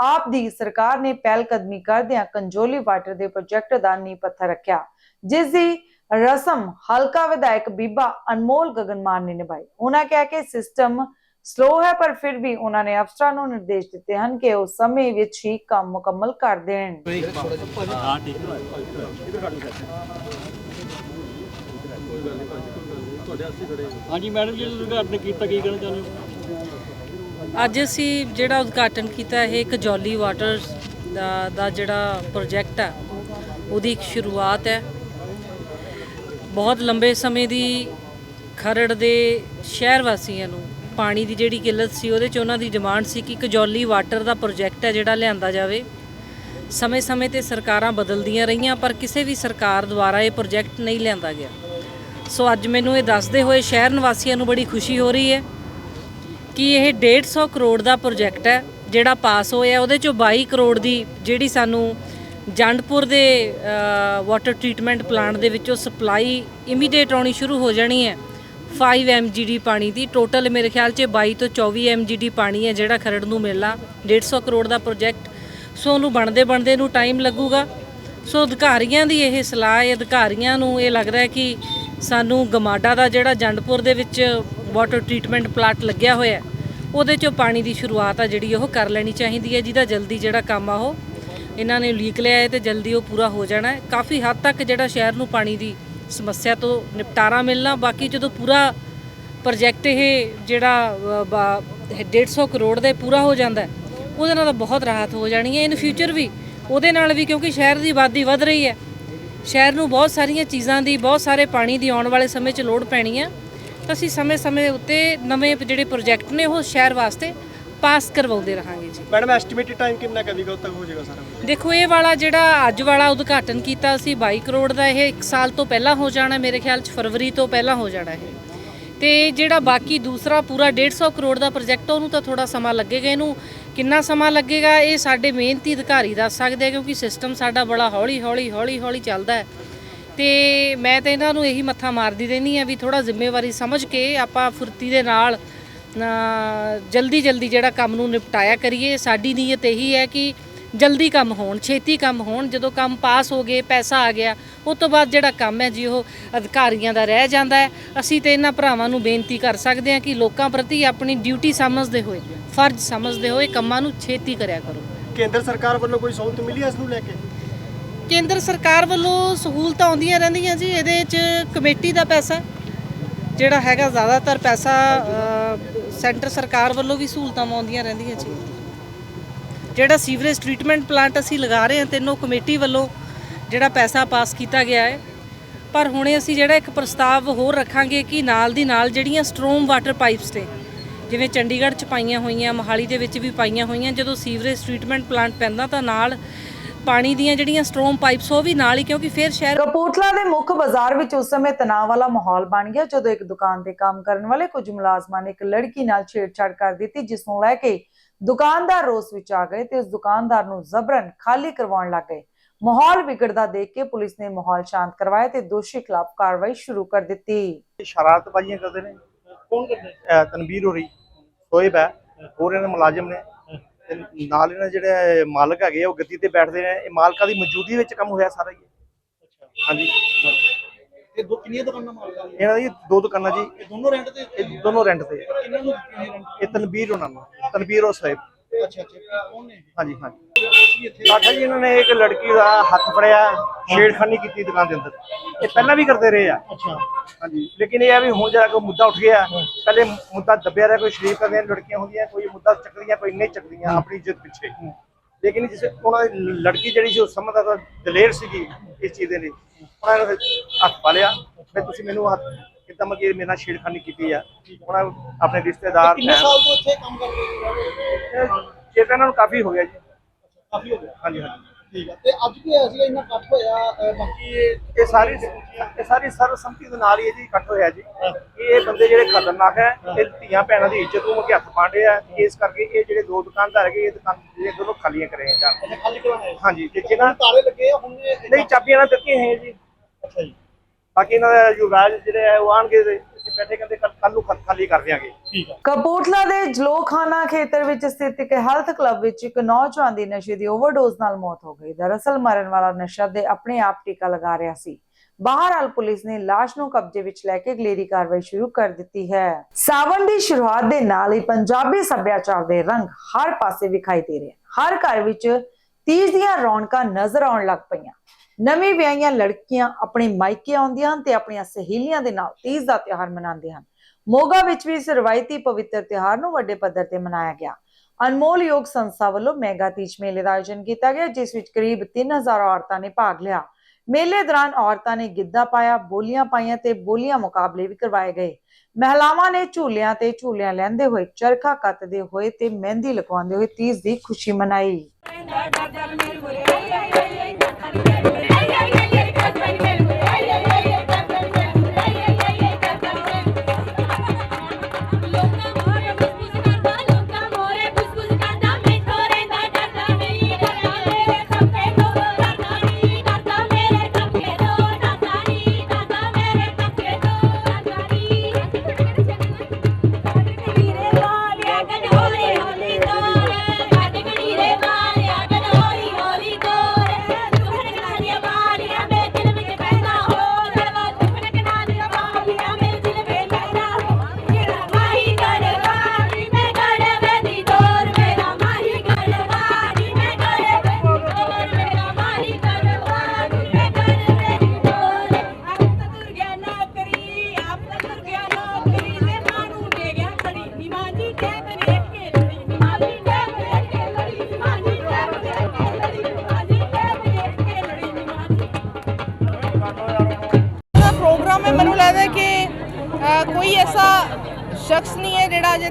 ਆਪ ਦੀ ਸਰਕਾਰ ਨੇ ਪਹਿਲ ਕਦਮੀ ਕਰਦਿਆਂ ਕੰਜੋਲੀ ਵਾਟਰ ਦੇ ਪ੍ਰੋਜੈਕਟ ਦਾ ਨੀਂਹ ਪੱਥਰ ਰੱਖਿਆ, ਜਿਸ ਦੀ ਰਸਮ ਹਲਕਾ ਵਿਧਾਇਕ ਬੀਬਾ ਅਨਮੋਲ ਗਗਨਮਾਨ ਨੇ ਨਿਭਾਈ। ਉਹਨਾਂ ਕਿਹਾ ਕਿ ਸਿਸਟਮ ਸਲੋ ਹੈ, ਪਰ ਫਿਰ ਵੀ ਉਹਨਾਂ ਨੇ ਅਫਸਰਾਂ ਨੂੰ ਨਿਰਦੇਸ਼ ਦਿੱਤੇ ਹਨ ਕਿ ਉਹ ਸਮੇਂ ਵਿੱਚ ਹੀ ਕੰਮ ਮੁਕੰਮਲ ਕਰ ਦੇਣ। ਹਾਂਜੀ, ਮੈਡਮ ਜੀ, ਤੁਸੀਂ ਉਦਘਾਟਨ ਕੀਤਾ ਕੀ ਕਹਿਣਾ ਚਾਹੁੰਦੇ ਹੋ? ਅੱਜ ਅਸੀਂ ਜਿਹੜਾ ਉਦਘਾਟਨ ਕੀਤਾ, ਇਹ ਕਜੌਲੀ ਵਾਟਰ ਦਾ ਦਾ ਜਿਹੜਾ ਪ੍ਰੋਜੈਕਟ ਹੈ ਉਹਦੀ ਇੱਕ ਸ਼ੁਰੂਆਤ ਹੈ। ਬਹੁਤ ਲੰਬੇ ਸਮੇਂ ਦੀ ਖਰੜ ਦੇ ਸ਼ਹਿਰ ਵਾਸੀਆਂ ਨੂੰ ਪਾਣੀ ਦੀ ਜਿਹੜੀ ਕਿੱਲਤ ਸੀ, ਉਹਦੇ 'ਚ ਉਹਨਾਂ ਦੀ ਡਿਮਾਂਡ ਸੀ ਕਿ ਕਜੌਲੀ ਵਾਟਰ ਦਾ ਪ੍ਰੋਜੈਕਟ ਹੈ ਜਿਹੜਾ ਲਿਆਂਦਾ ਜਾਵੇ। ਸਮੇਂ-ਸਮੇਂ ਤੇ ਸਰਕਾਰਾਂ ਬਦਲਦੀਆਂ ਰਹੀਆਂ, ਪਰ ਕਿਸੇ ਵੀ ਸਰਕਾਰ ਦੁਆਰਾ ਇਹ ਪ੍ਰੋਜੈਕਟ ਨਹੀਂ ਲਿਆਂਦਾ ਗਿਆ। ਸੋ ਅੱਜ ਮੈਨੂੰ ਇਹ ਦੱਸਦੇ ਹੋਏ ਸ਼ਹਿਰ ਨਿਵਾਸੀਆਂ ਨੂੰ ਬੜੀ ਖੁਸ਼ੀ ਹੋ ਰਹੀ ਹੈ। ਕਿ ਇਹ 150 ਕਰੋੜ ਦਾ ਪ੍ਰੋਜੈਕਟ ਹੈ, ਜਿਹੜਾ ਪਾਸ ਹੋਇਆ, ਉਹਦੇ ਚੋਂ 22 ਕਰੋੜ ਦੀ ਜਿਹੜੀ ਸਾਨੂੰ ਜੰਡਪੁਰ ਦੇ ਵਾਟਰ ਟ੍ਰੀਟਮੈਂਟ ਪਲਾਂਟ ਦੇ ਵਿੱਚੋਂ ਸਪਲਾਈ ਇਮੀਡੀਏਟ ਆਉਣੀ ਸ਼ੁਰੂ ਹੋ ਜਾਣੀ ਹੈ। 5 mgd ਪਾਣੀ ਦੀ ਟੋਟਲ ਮੇਰੇ ਖਿਆਲ 'ਚ 22 ਤੋਂ 24 mgd ਪਾਣੀ ਹੈ, ਜਿਹੜਾ ਖਰੜ ਨੂੰ ਮਿਲਣਾ 150 ਕਰੋੜ ਦਾ ਪ੍ਰੋਜੈਕਟ। ਸੋ ਉਹਨੂੰ ਬਣਦੇ ਬਣਦੇ ਨੂੰ ਟਾਈਮ ਲੱਗੂਗਾ। ਸੋ ਅਧਿਕਾਰੀਆਂ ਦੀ ਇਹ ਸਲਾਹ ਹੈ ਅਧਿਕਾਰੀਆਂ ਨੂੰ ਇਹ ਲੱਗਦਾ ਹੈ ਕਿ ਸਾਨੂੰ ਗਮਾਡਾ ਦਾ ਜਿਹੜਾ ਜੰਡਪੁਰ ਦੇ ਵਿੱਚ ਵਾਟਰ ਟ੍ਰੀਟਮੈਂਟ ਪਲਾਂਟ ਲੱਗਿਆ ਹੋਇਆ ਉਹਦੇ ਚੋਂ ਪਾਣੀ ਦੀ ਸ਼ੁਰੂਆਤ ਆ ਜਿਹੜੀ ਉਹ ਕਰ ਲੈਣੀ ਚਾਹੀਦੀ ਹੈ ਜਿਹਦਾ ਜਲਦੀ ਜਿਹੜਾ ਕੰਮ ਆ ਉਹ ਇਹਨਾਂ ਨੇ ਲੀਕ ਲਿਆ ਹੈ ਤੇ ਜਲਦੀ ਉਹ ਪੂਰਾ ਹੋ ਜਾਣਾ ਹੈ। ਕਾਫੀ ਹੱਦ ਤੱਕ ਜਿਹੜਾ ਸ਼ਹਿਰ ਨੂੰ ਪਾਣੀ ਦੀ ਸਮੱਸਿਆ ਤੋਂ ਨਿਪਟਾਰਾ ਮਿਲਣਾ ਬਾਕੀ ਜਦੋਂ ਪੂਰਾ ਪ੍ਰੋਜੈਕਟ ਇਹ ਜਿਹੜਾ ਅ, ਬਾ- 150 ਕਰੋੜ ਦੇ ਪੂਰਾ ਹੋ ਜਾਂਦਾ ਉਹਦੇ ਨਾਲ ਤਾਂ ਬਹੁਤ ਰਾਹਤ ਹੋ ਜਾਣੀ ਹੈ। ਇਨ ਫਿਊਚਰ ਵੀ ਉਹਦੇ ਨਾਲ ਵੀ ਕਿਉਂਕਿ ਸ਼ਹਿਰ ਦੀ ਆਬਾਦੀ ਵੱਧ ਰਹੀ ਹੈ ਸ਼ਹਿਰ ਨੂੰ ਬਹੁਤ ਸਾਰੀਆਂ ਚੀਜ਼ਾਂ ਦੀ ਬਹੁਤ ਸਾਰੇ ਪਾਣੀ ਦੀ ਆਉਣ ਵਾਲੇ ਸਮੇਂ 'ਚ ਲੋੜ ਪੈਣੀ ਹੈ ਤਾਂ ਅਸੀਂ ਸਮੇਂ-ਸਮੇਂ ਉੱਤੇ ਨਵੇਂ ਜਿਹੜੇ ਪ੍ਰੋਜੈਕਟ ਨੇ ਉਹ ਸ਼ਹਿਰ ਵਾਸਤੇ ਪਾਸ ਕਰਵਾਉਂਦੇ ਰਹਾਂਗੇ ਜੀ। ਮੈਡਮ ਐਸਟੀਮੇਟਡ ਟਾਈਮ ਕਿੰਨਾ ਕਦੀ ਕਦੋਂ ਤੱਕ ਹੋ ਜਾਏਗਾ ਸਾਰਾ ਦੇਖੋ ਇਹ ਵਾਲਾ ਜਿਹੜਾ ਅੱਜ ਵਾਲਾ ਉਦਘਾਟਨ ਕੀਤਾ ਸੀ 22 ਕਰੋੜ ਦਾ ਇਹ 1 ਸਾਲ ਤੋਂ ਪਹਿਲਾਂ ਹੋ ਜਾਣਾ ਮੇਰੇ ਖਿਆਲ 'ਚ ਫਰਵਰੀ ਤੋਂ ਪਹਿਲਾਂ ਹੋ ਜਾਣਾ ਇਹ। ਤੇ ਜਿਹੜਾ ਬਾਕੀ ਦੂਸਰਾ ਪੂਰਾ 150 ਕਰੋੜ ਦਾ ਪ੍ਰੋਜੈਕਟ ਉਹਨੂੰ ਤਾਂ ਥੋੜਾ ਸਮਾਂ ਲੱਗੇਗਾ ਇਹਨੂੰ। ਕਿੰਨਾ ਸਮਾਂ ਲੱਗੇਗਾ, ਇਹ ਸਾਡੇ ਮਿਹਨਤੀ ਅਧਿਕਾਰੀ ਦੱਸ ਸਕਦੇ ਆ ਕਿਉਂਕਿ ਸਿਸਟਮ ਸਾਡਾ ਬੜਾ ਹੌਲੀ ਹੌਲੀ ਹੌਲੀ ਹੌਲੀ ਚੱਲਦਾ ਹੈ। ਤੇ ਮੈਂ ਤਾਂ ਇਹਨਾਂ ਨੂੰ ਇਹੀ ਮੱਥਾ ਮਾਰਦੀ ਰਹਿੰਦੀ ਆ ਵੀ ਥੋੜਾ ਜ਼ਿੰਮੇਵਾਰੀ ਸਮਝ ਕੇ ਆਪਾਂ ਫੁਰਤੀ ਦੇ ਨਾਲ ਜਲਦੀ ਜਲਦੀ ਜਿਹੜਾ ਕੰਮ ਨੂੰ ਨਿਪਟਾਇਆ ਕਰੀਏ। ਸਾਡੀ ਨੀਅਤ ਇਹੀ ਹੈ ਕਿ ਜਲਦੀ ਕੰਮ ਹੋਣ ਛੇਤੀ ਕੰਮ ਹੋਣ ਜਦੋਂ ਕੰਮ ਪਾਸ ਹੋ ਗਏ ਪੈਸਾ ਆ ਗਿਆ ਉਸ ਤੋਂ ਬਾਅਦ ਜਿਹੜਾ ਕੰਮ ਹੈ ਜੀ ਉਹ ਅਧਿਕਾਰੀਆਂ ਦਾ ਰਹਿ ਜਾਂਦਾ ਹੈ। ਅਸੀਂ ਤੇ ਇਹਨਾਂ ਭਰਾਵਾਂ ਨੂੰ ਬੇਨਤੀ ਕਰ ਸਕਦੇ ਹਾਂ ਕਿ ਲੋਕਾਂ ਪ੍ਰਤੀ ਆਪਣੀ ਡਿਊਟੀ ਸਮਝਦੇ ਹੋਏ ਫਰਜ਼ ਸਮਝਦੇ ਹੋਏ ਕੰਮਾਂ ਨੂੰ ਛੇਤੀ ਕਰਿਆ ਕਰੋ। ਕੇਂਦਰ ਸਰਕਾਰ ਵੱਲੋਂ ਕੋਈ ਸਹੂਲਤ ਮਿਲੀ ਇਸ ਨੂੰ ਲੈ ਕੇ? ਕੇਂਦਰ ਸਰਕਾਰ ਵੱਲੋਂ ਸਹੂਲਤਾਂ ਆਉਂਦੀਆਂ ਰਹਿੰਦੀਆਂ ਜੀ ਇਹਦੇ 'ਚ ਕਮੇਟੀ ਦਾ ਪੈਸਾ ਜਿਹੜਾ ਹੈਗਾ ਜ਼ਿਆਦਾਤਰ ਪੈਸਾ ਸੈਂਟਰ ਸਰਕਾਰ ਵੱਲੋਂ ਵੀ ਸਹੂਲਤਾਂ ਆਉਂਦੀਆਂ ਰਹਿੰਦੀਆਂ ਜੀ। ਜਿਹੜਾ ਸੀਵਰੇਜ ਟ੍ਰੀਟਮੈਂਟ ਪਲਾਂਟ ਅਸੀਂ ਲਗਾ ਰਹੇ ਹਾਂ ਤਿੰਨੋਂ ਕਮੇਟੀ ਵੱਲੋਂ ਜਿਹੜਾ ਪੈਸਾ ਪਾਸ ਕੀਤਾ ਗਿਆ ਹੈ। ਪਰ ਹੁਣੇ ਅਸੀਂ ਜਿਹੜਾ ਇੱਕ ਪ੍ਰਸਤਾਵ ਹੋਰ ਰੱਖਾਂਗੇ ਕਿ ਨਾਲ ਦੀ ਨਾਲ ਜਿਹੜੀਆਂ ਸਟ੍ਰੋਮ ਵਾਟਰ ਪਾਈਪਸ ਨੇ, ਜਿਵੇਂ ਚੰਡੀਗੜ੍ਹ ਚ ਪਾਈਆਂ ਹੋਈਆਂ, ਮੋਹਾਲੀ ਦੇ ਵਿੱਚ ਵੀ ਪਾਈਆਂ ਹੋਈਆਂ, ਜਦੋਂ ਸੀਵਰੇਜ ਟ੍ਰੀਟਮੈਂਟ ਪਲਾਂਟ ਪੈਂਦਾ ਤਾਂ ਨਾਲ ਪਾਣੀ ਦੀਆਂ ਜਿਹੜੀਆਂ ਸਟ੍ਰੋਮ ਪਾਈਪਸ ਉਹ ਵੀ ਨਾਲ ਹੀ, ਕਿਉਂਕਿ ਫਿਰ ਸ਼ਹਿਰ ਕਪੂਰਥਲਾ ਦੇ ਮੁੱਖ ਬਾਜ਼ਾਰ ਵਿੱਚ ਉਸ ਸਮੇਂ ਤਣਾਅ ਵਾਲਾ ਮਾਹੌਲ ਬਣ ਗਿਆ, ਜਦੋਂ ਇੱਕ ਦੁਕਾਨ ਤੇ ਕੰਮ ਕਰਨ ਵਾਲੇ ਕੁਝ ਮੁਲਾਜ਼ਮਾਂ ਨੇ ਇੱਕ ਲੜਕੀ ਨਾਲ ਛੇੜਛਾੜ ਕਰ ਦਿੱਤੀ, ਜਿਸ ਨੂੰ ਲੈ ਕੇ ਦੁਕਾਨਦਾਰ ਰੋਸ ਵਿੱਚ ਆ ਗਏ ਤੇ ਉਸ ਦੁਕਾਨਦਾਰ ਨੂੰ ਜ਼ਬਰਨ ਖਾਲੀ ਕਰਵਾਉਣ ਲੱਗ ਗਏ। ਮਾਹੌਲ ਵਿਗੜਦਾ ਦੇਖ ਕੇ ਪੁਲਿਸ ਨੇ ਮਾਹੌਲ ਸ਼ਾਂਤ ਕਰਵਾਇਆ ਤੇ ਦੋਸ਼ੀ ਖਿਲਾਫ ਕਾਰਵਾਈ ਸ਼ੁਰੂ ਕਰ ਦਿੱਤੀ। ਸ਼ਰਾਰਤਬਾਜ਼ੀਆਂ ਕਰਦੇ ਨੇ। ਕੌਣ ਕਰਦੇ ਤਨਵੀਰ ਹੋ ਰਹੀ ਸੋਇਬ ਹੈ ਹੋਰ ਇਹਨਾਂ ਮੁਲਾਜ਼ਮ ਨੇ। ਤੇ ਨਾਲ ਇਹਨਾਂ ਜਿਹੜੇ ਮਾਲਕ ਹੈਗੇ ਉਹ ਗੱਦੀ ਤੇ ਬੈਠਦੇ ਨੇ। ਇਹ ਮਾਲਕਾਂ ਦੀ ਮੌਜੂਦਗੀ ਵਿੱਚ ਕੰਮ ਹੋਇਆ ਸਾਰਾ ਹੀ। ਹਾਂਜੀ। ਇਹ ਦੋ ਕਿੰਨੀਆਂ ਦੁਕਾਨਾਂ ਮਾਲਕਾਂ ਦੀਆਂ ਇਹਨਾਂ ਦੀ ਦੋ ਦੁਕਾਨਾਂ ਜੀ। ਇਹ ਦੋਨੋਂ ਰੈਂਟ ਤੇ? ਇਹ ਦੋਨੋਂ ਰੈਂਟ ਤੇ। ਹੈ। ਕਿੰਨਾਂ ਨੂੰ ਦਿੱਤੀਆਂ ਇਹ rent? ਇਹ ਤਨਵੀਰ ਉਹਨਾਂ ਨੂੰ ਤਨਵੀਰ ਉਹ ਸਾਹਿਬ ਅੱਛਾ ਅੱਛਾ। ਕੌਣ ਨੇ? ਹਾਂਜੀ ਹਾਂਜੀ। ਇੱਥੇ ਆਖਿਆ ਜੀ ਇਹਨਾਂ ਨੇ ਇੱਕ ਲੜਕੀ ਦਾ ਹੱਥ ਫੜਿਆ ਛੇੜਖਾਨੀ ਕੀਤੀ ਦੁਕਾਨ ਦੇ ਅੰਦਰ। ਇਹ ਪਹਿਲਾਂ ਵੀ ਕਰਦੇ ਰਹੇ ਆ। ਅੱਛਾ। ਹਾਂਜੀ। ਲੇਕਿਨ ਇਹ ਆ ਵੀ ਹੁਣ ਜਿਹੜਾ ਕੋਈ ਮੁੱਦਾ ਉੱਠ ਗਿਆ। ਪਹਿਲੇ ਮੁੱਦਾ ਦੱਬਿਆ ਰਿਹਾ ਕੋਈ ਸ਼ਰੀਫ ਕਰਦੀਆਂ ਲੜਕੀਆਂ ਹੁੰਦੀਆਂ ਕੋਈ ਮੁੱਦਾ ਚੱਕਦੀਆਂ ਕੋਈ ਨਹੀਂ ਚੱਕਦੀਆਂ ਆਪਣੀ ਇੱਜ਼ਤ ਪਿੱਛੇ। ਲੇਕਿਨ ਜਿਸ ਉਹਨਾਂ ਦੀ ਲੜਕੀ ਜਿਹੜੀ ਸੀ ਉਹ ਸਮਝਦਾ ਤਾਂ ਦਲੇਰ ਸੀਗੀ ਇਸ ਚੀਜ਼ ਦੇ ਲਈ। ਉਹਨਾਂ ਨੇ ਹੱਥ ਪਾ ਲਿਆ ਫਿਰ ਤੁਸੀਂ ਮੈਨੂੰ ਹੱਥ ਕਿੱਦਾਂ ਮੈਂ ਕਿ ਮੇਰੇ ਨਾਲ ਛੇੜਖਾਨੀ ਕੀਤੀ ਆ। ਉਹਨਾਂ ਆਪਣੇ ਰਿਸ਼ਤੇਦਾਰ ਕਿੰਨੇ ਸਾਲ ਤੋਂ ਇੱਥੇ ਕੰਮ ਕਰ ਰਹੇ ਹੋ? ਇਹਨਾਂ ਨੂੰ ਕਾਫੀ ਹੋ ਗਿਆ ਜੀ। ਕਾਫੀ ਹੋ ਗਿਆ। ਹਾਂਜੀ ਹਾਂਜੀ। ਠੀਕ ਹੈ ਤੇ ਅੱਜ ਕੀ ਹੋਇਆ ਸੀ ਇੰਨਾ ਕੱਟ ਹੋਇਆ ਬਾਕੀ ਇਹ ਸਾਰੀ ਇਹ ਸਾਰੀ ਸਰਵਸੰਮਤੀ ਦੇ ਨਾਲ ਹੀ ਇਹ ਜੀ ਇਕੱਠ ਹੋਇਆ ਜੀ। ਇਹ ਬੰਦੇ ਜਿਹੜੇ ਖਤਰਨਾਕ ਹੈ ਇਹ ਧੀਆਂ ਭੈਣਾਂ ਦੀ ਇੱਜ਼ਤ ਨੂੰ ਅੱਗੇ ਹੱਥ ਪਾਉਂਦੇ ਆ। ਇਸ ਕਰਕੇ ਇਹ ਜਿਹੜੇ ਦੋ ਦੁਕਾਨਦਾਰ ਹੈਗੇ ਇਹ ਦੁਕਾਨ ਜਿਹੜੇ ਦੋਨੋਂ ਖਾਲੀਆਂ ਕਰੇ ਇਹਨੇ ਖਾਲੀ ਕਰਵਾਇਆ ਹਾਂਜੀ ਤੇ ਜਿਹਨਾਂ ਤਾਲੇ ਲੱਗੇ ਆ ਹੁਣ ਨਹੀਂ ਚਾਬੀਆਂ ਨਾਲ ਦਿੱਤੀਆਂ ਹੈ ਜੀ। ਅੱਛਾ ਜੀ। ਬਾਕੀ ਇਹਨਾਂ ਦਾ ਯੁਵਰਾਜ ਜਿਹੜੇ ਆ ਉਹ ਆਣਗੇ ਤੇ ਇੱਥੇ ਬੈਠੇ ਕਹਿੰਦੇ ਕੱਲ ਨੂੰ ਖਾਲੀ ਕਰ ਦਿਆਂਗੇ। ਠੀਕ ਹੈ ਕਪੂਰਥਲਾ ਦੇ ਜਲੋਖਾਨਾ ਖੇਤਰ ਵਿੱਚ ਸਥਿਤ ਇੱਕ ਹੈਲਥ ਕਲੱਬ ਵਿੱਚ ਇੱਕ ਨੌਜਵਾਨ ਦੀ ਨਸ਼ੇ ਦੀ ਓਵਰਡੋਜ਼ ਨਾਲ ਮੌਤ ਹੋ ਗਈ। ਦਰਅਸਲ ਮਰਨ ਵਾਲਾ ਨਸ਼ਾ ਦੇ ਆਪਣੇ ਆਪ ਟੀਕਾ ਲਗਾ ਰਿਹਾ ਸੀ। ਬਹਰਹਾਲ ਪੁਲਿਸ ਨੇ ਲਾਸ਼ ਨੂੰ ਕਬਜ਼ੇ ਵਿੱਚ ਲੈ ਕੇ ਅਗਲੇਰੀ ਕਾਰਵਾਈ ਸ਼ੁਰੂ ਕਰ ਦਿੱਤੀ ਹੈ। ਸਾਵਣ ਦੀ ਸ਼ੁਰੂਆਤ ਦੇ ਨਾਲ ਹੀ ਪੰਜਾਬੀ ਸੱਭਿਆਚਾਰ ਦੇ ਰੰਗ ਹਰ ਪਾਸੇ ਵਿਖਾਈ ਦੇ ਰਹੇ ਹਨ। ਹਰ ਘਰ ਵਿੱਚ ਤੀਜ ਦੀਆਂ ਰੌਣਕਾਂ ਨਜ਼ਰ ਆਉਣ ਲੱਗ ਪਈਆਂ। ਨਵੀਂ ਵਿਆਹੀਆਂ ਲੜਕੀਆਂ ਆਪਣੇ ਮਾਇਕੇ ਆਉਂਦੀਆਂ ਹਨ ਤੇ ਆਪਣੀਆਂ ਸਹੇਲੀਆਂ ਦੇ ਨਾਲ ਤੀਜ ਦਾ ਤਿਉਹਾਰ ਮਨਾਉਂਦੇ ਹਨ। ਮੋਗਾ ਵਿੱਚ ਵੀ ਇਸ ਰਵਾਇਤੀ ਪਵਿੱਤਰ ਤਿਉਹਾਰ ਨੂੰ ਵੱਡੇ ਪੱਧਰ ਤੇ ਮਨਾਇਆ ਗਿਆ। ਅਨਮੋਲ ਯੋਗ ਸੰਸਥਾ ਵੱਲੋਂ ਮੈਗਾ ਤੀਜ ਮੇਲੇ ਦਾ ਆਯੋਜਨ ਕੀਤਾ ਗਿਆ, ਜਿਸ ਵਿੱਚ ਕਰੀਬ 3000 ਔਰਤਾਂ ਨੇ ਭਾਗ ਲਿਆ। ਮੇਲੇ ਦੌਰਾਨ ਔਰਤਾਂ ਨੇ ਗਿੱਧਾ ਪਾਇਆ, ਬੋਲੀਆਂ ਪਾਈਆਂ ਤੇ ਬੋਲੀਆਂ ਮੁਕਾਬਲੇ ਵੀ ਕਰਵਾਏ ਗਏ। ਮਹਿਲਾਵਾਂ ਨੇ ਝੂਲਿਆਂ ਤੇ ਝੂਲਿਆਂ ਲੈਂਦੇ ਹੋਏ ਚਰਖਾ ਕੱਤਦੇ ਹੋਏ ਤੇ ਮਹਿੰਦੀ ਲਗਵਾਉਂਦੇ ਹੋਏ ਤੀਜ ਦੀ ਖੁਸ਼ੀ ਮਨਾਈ।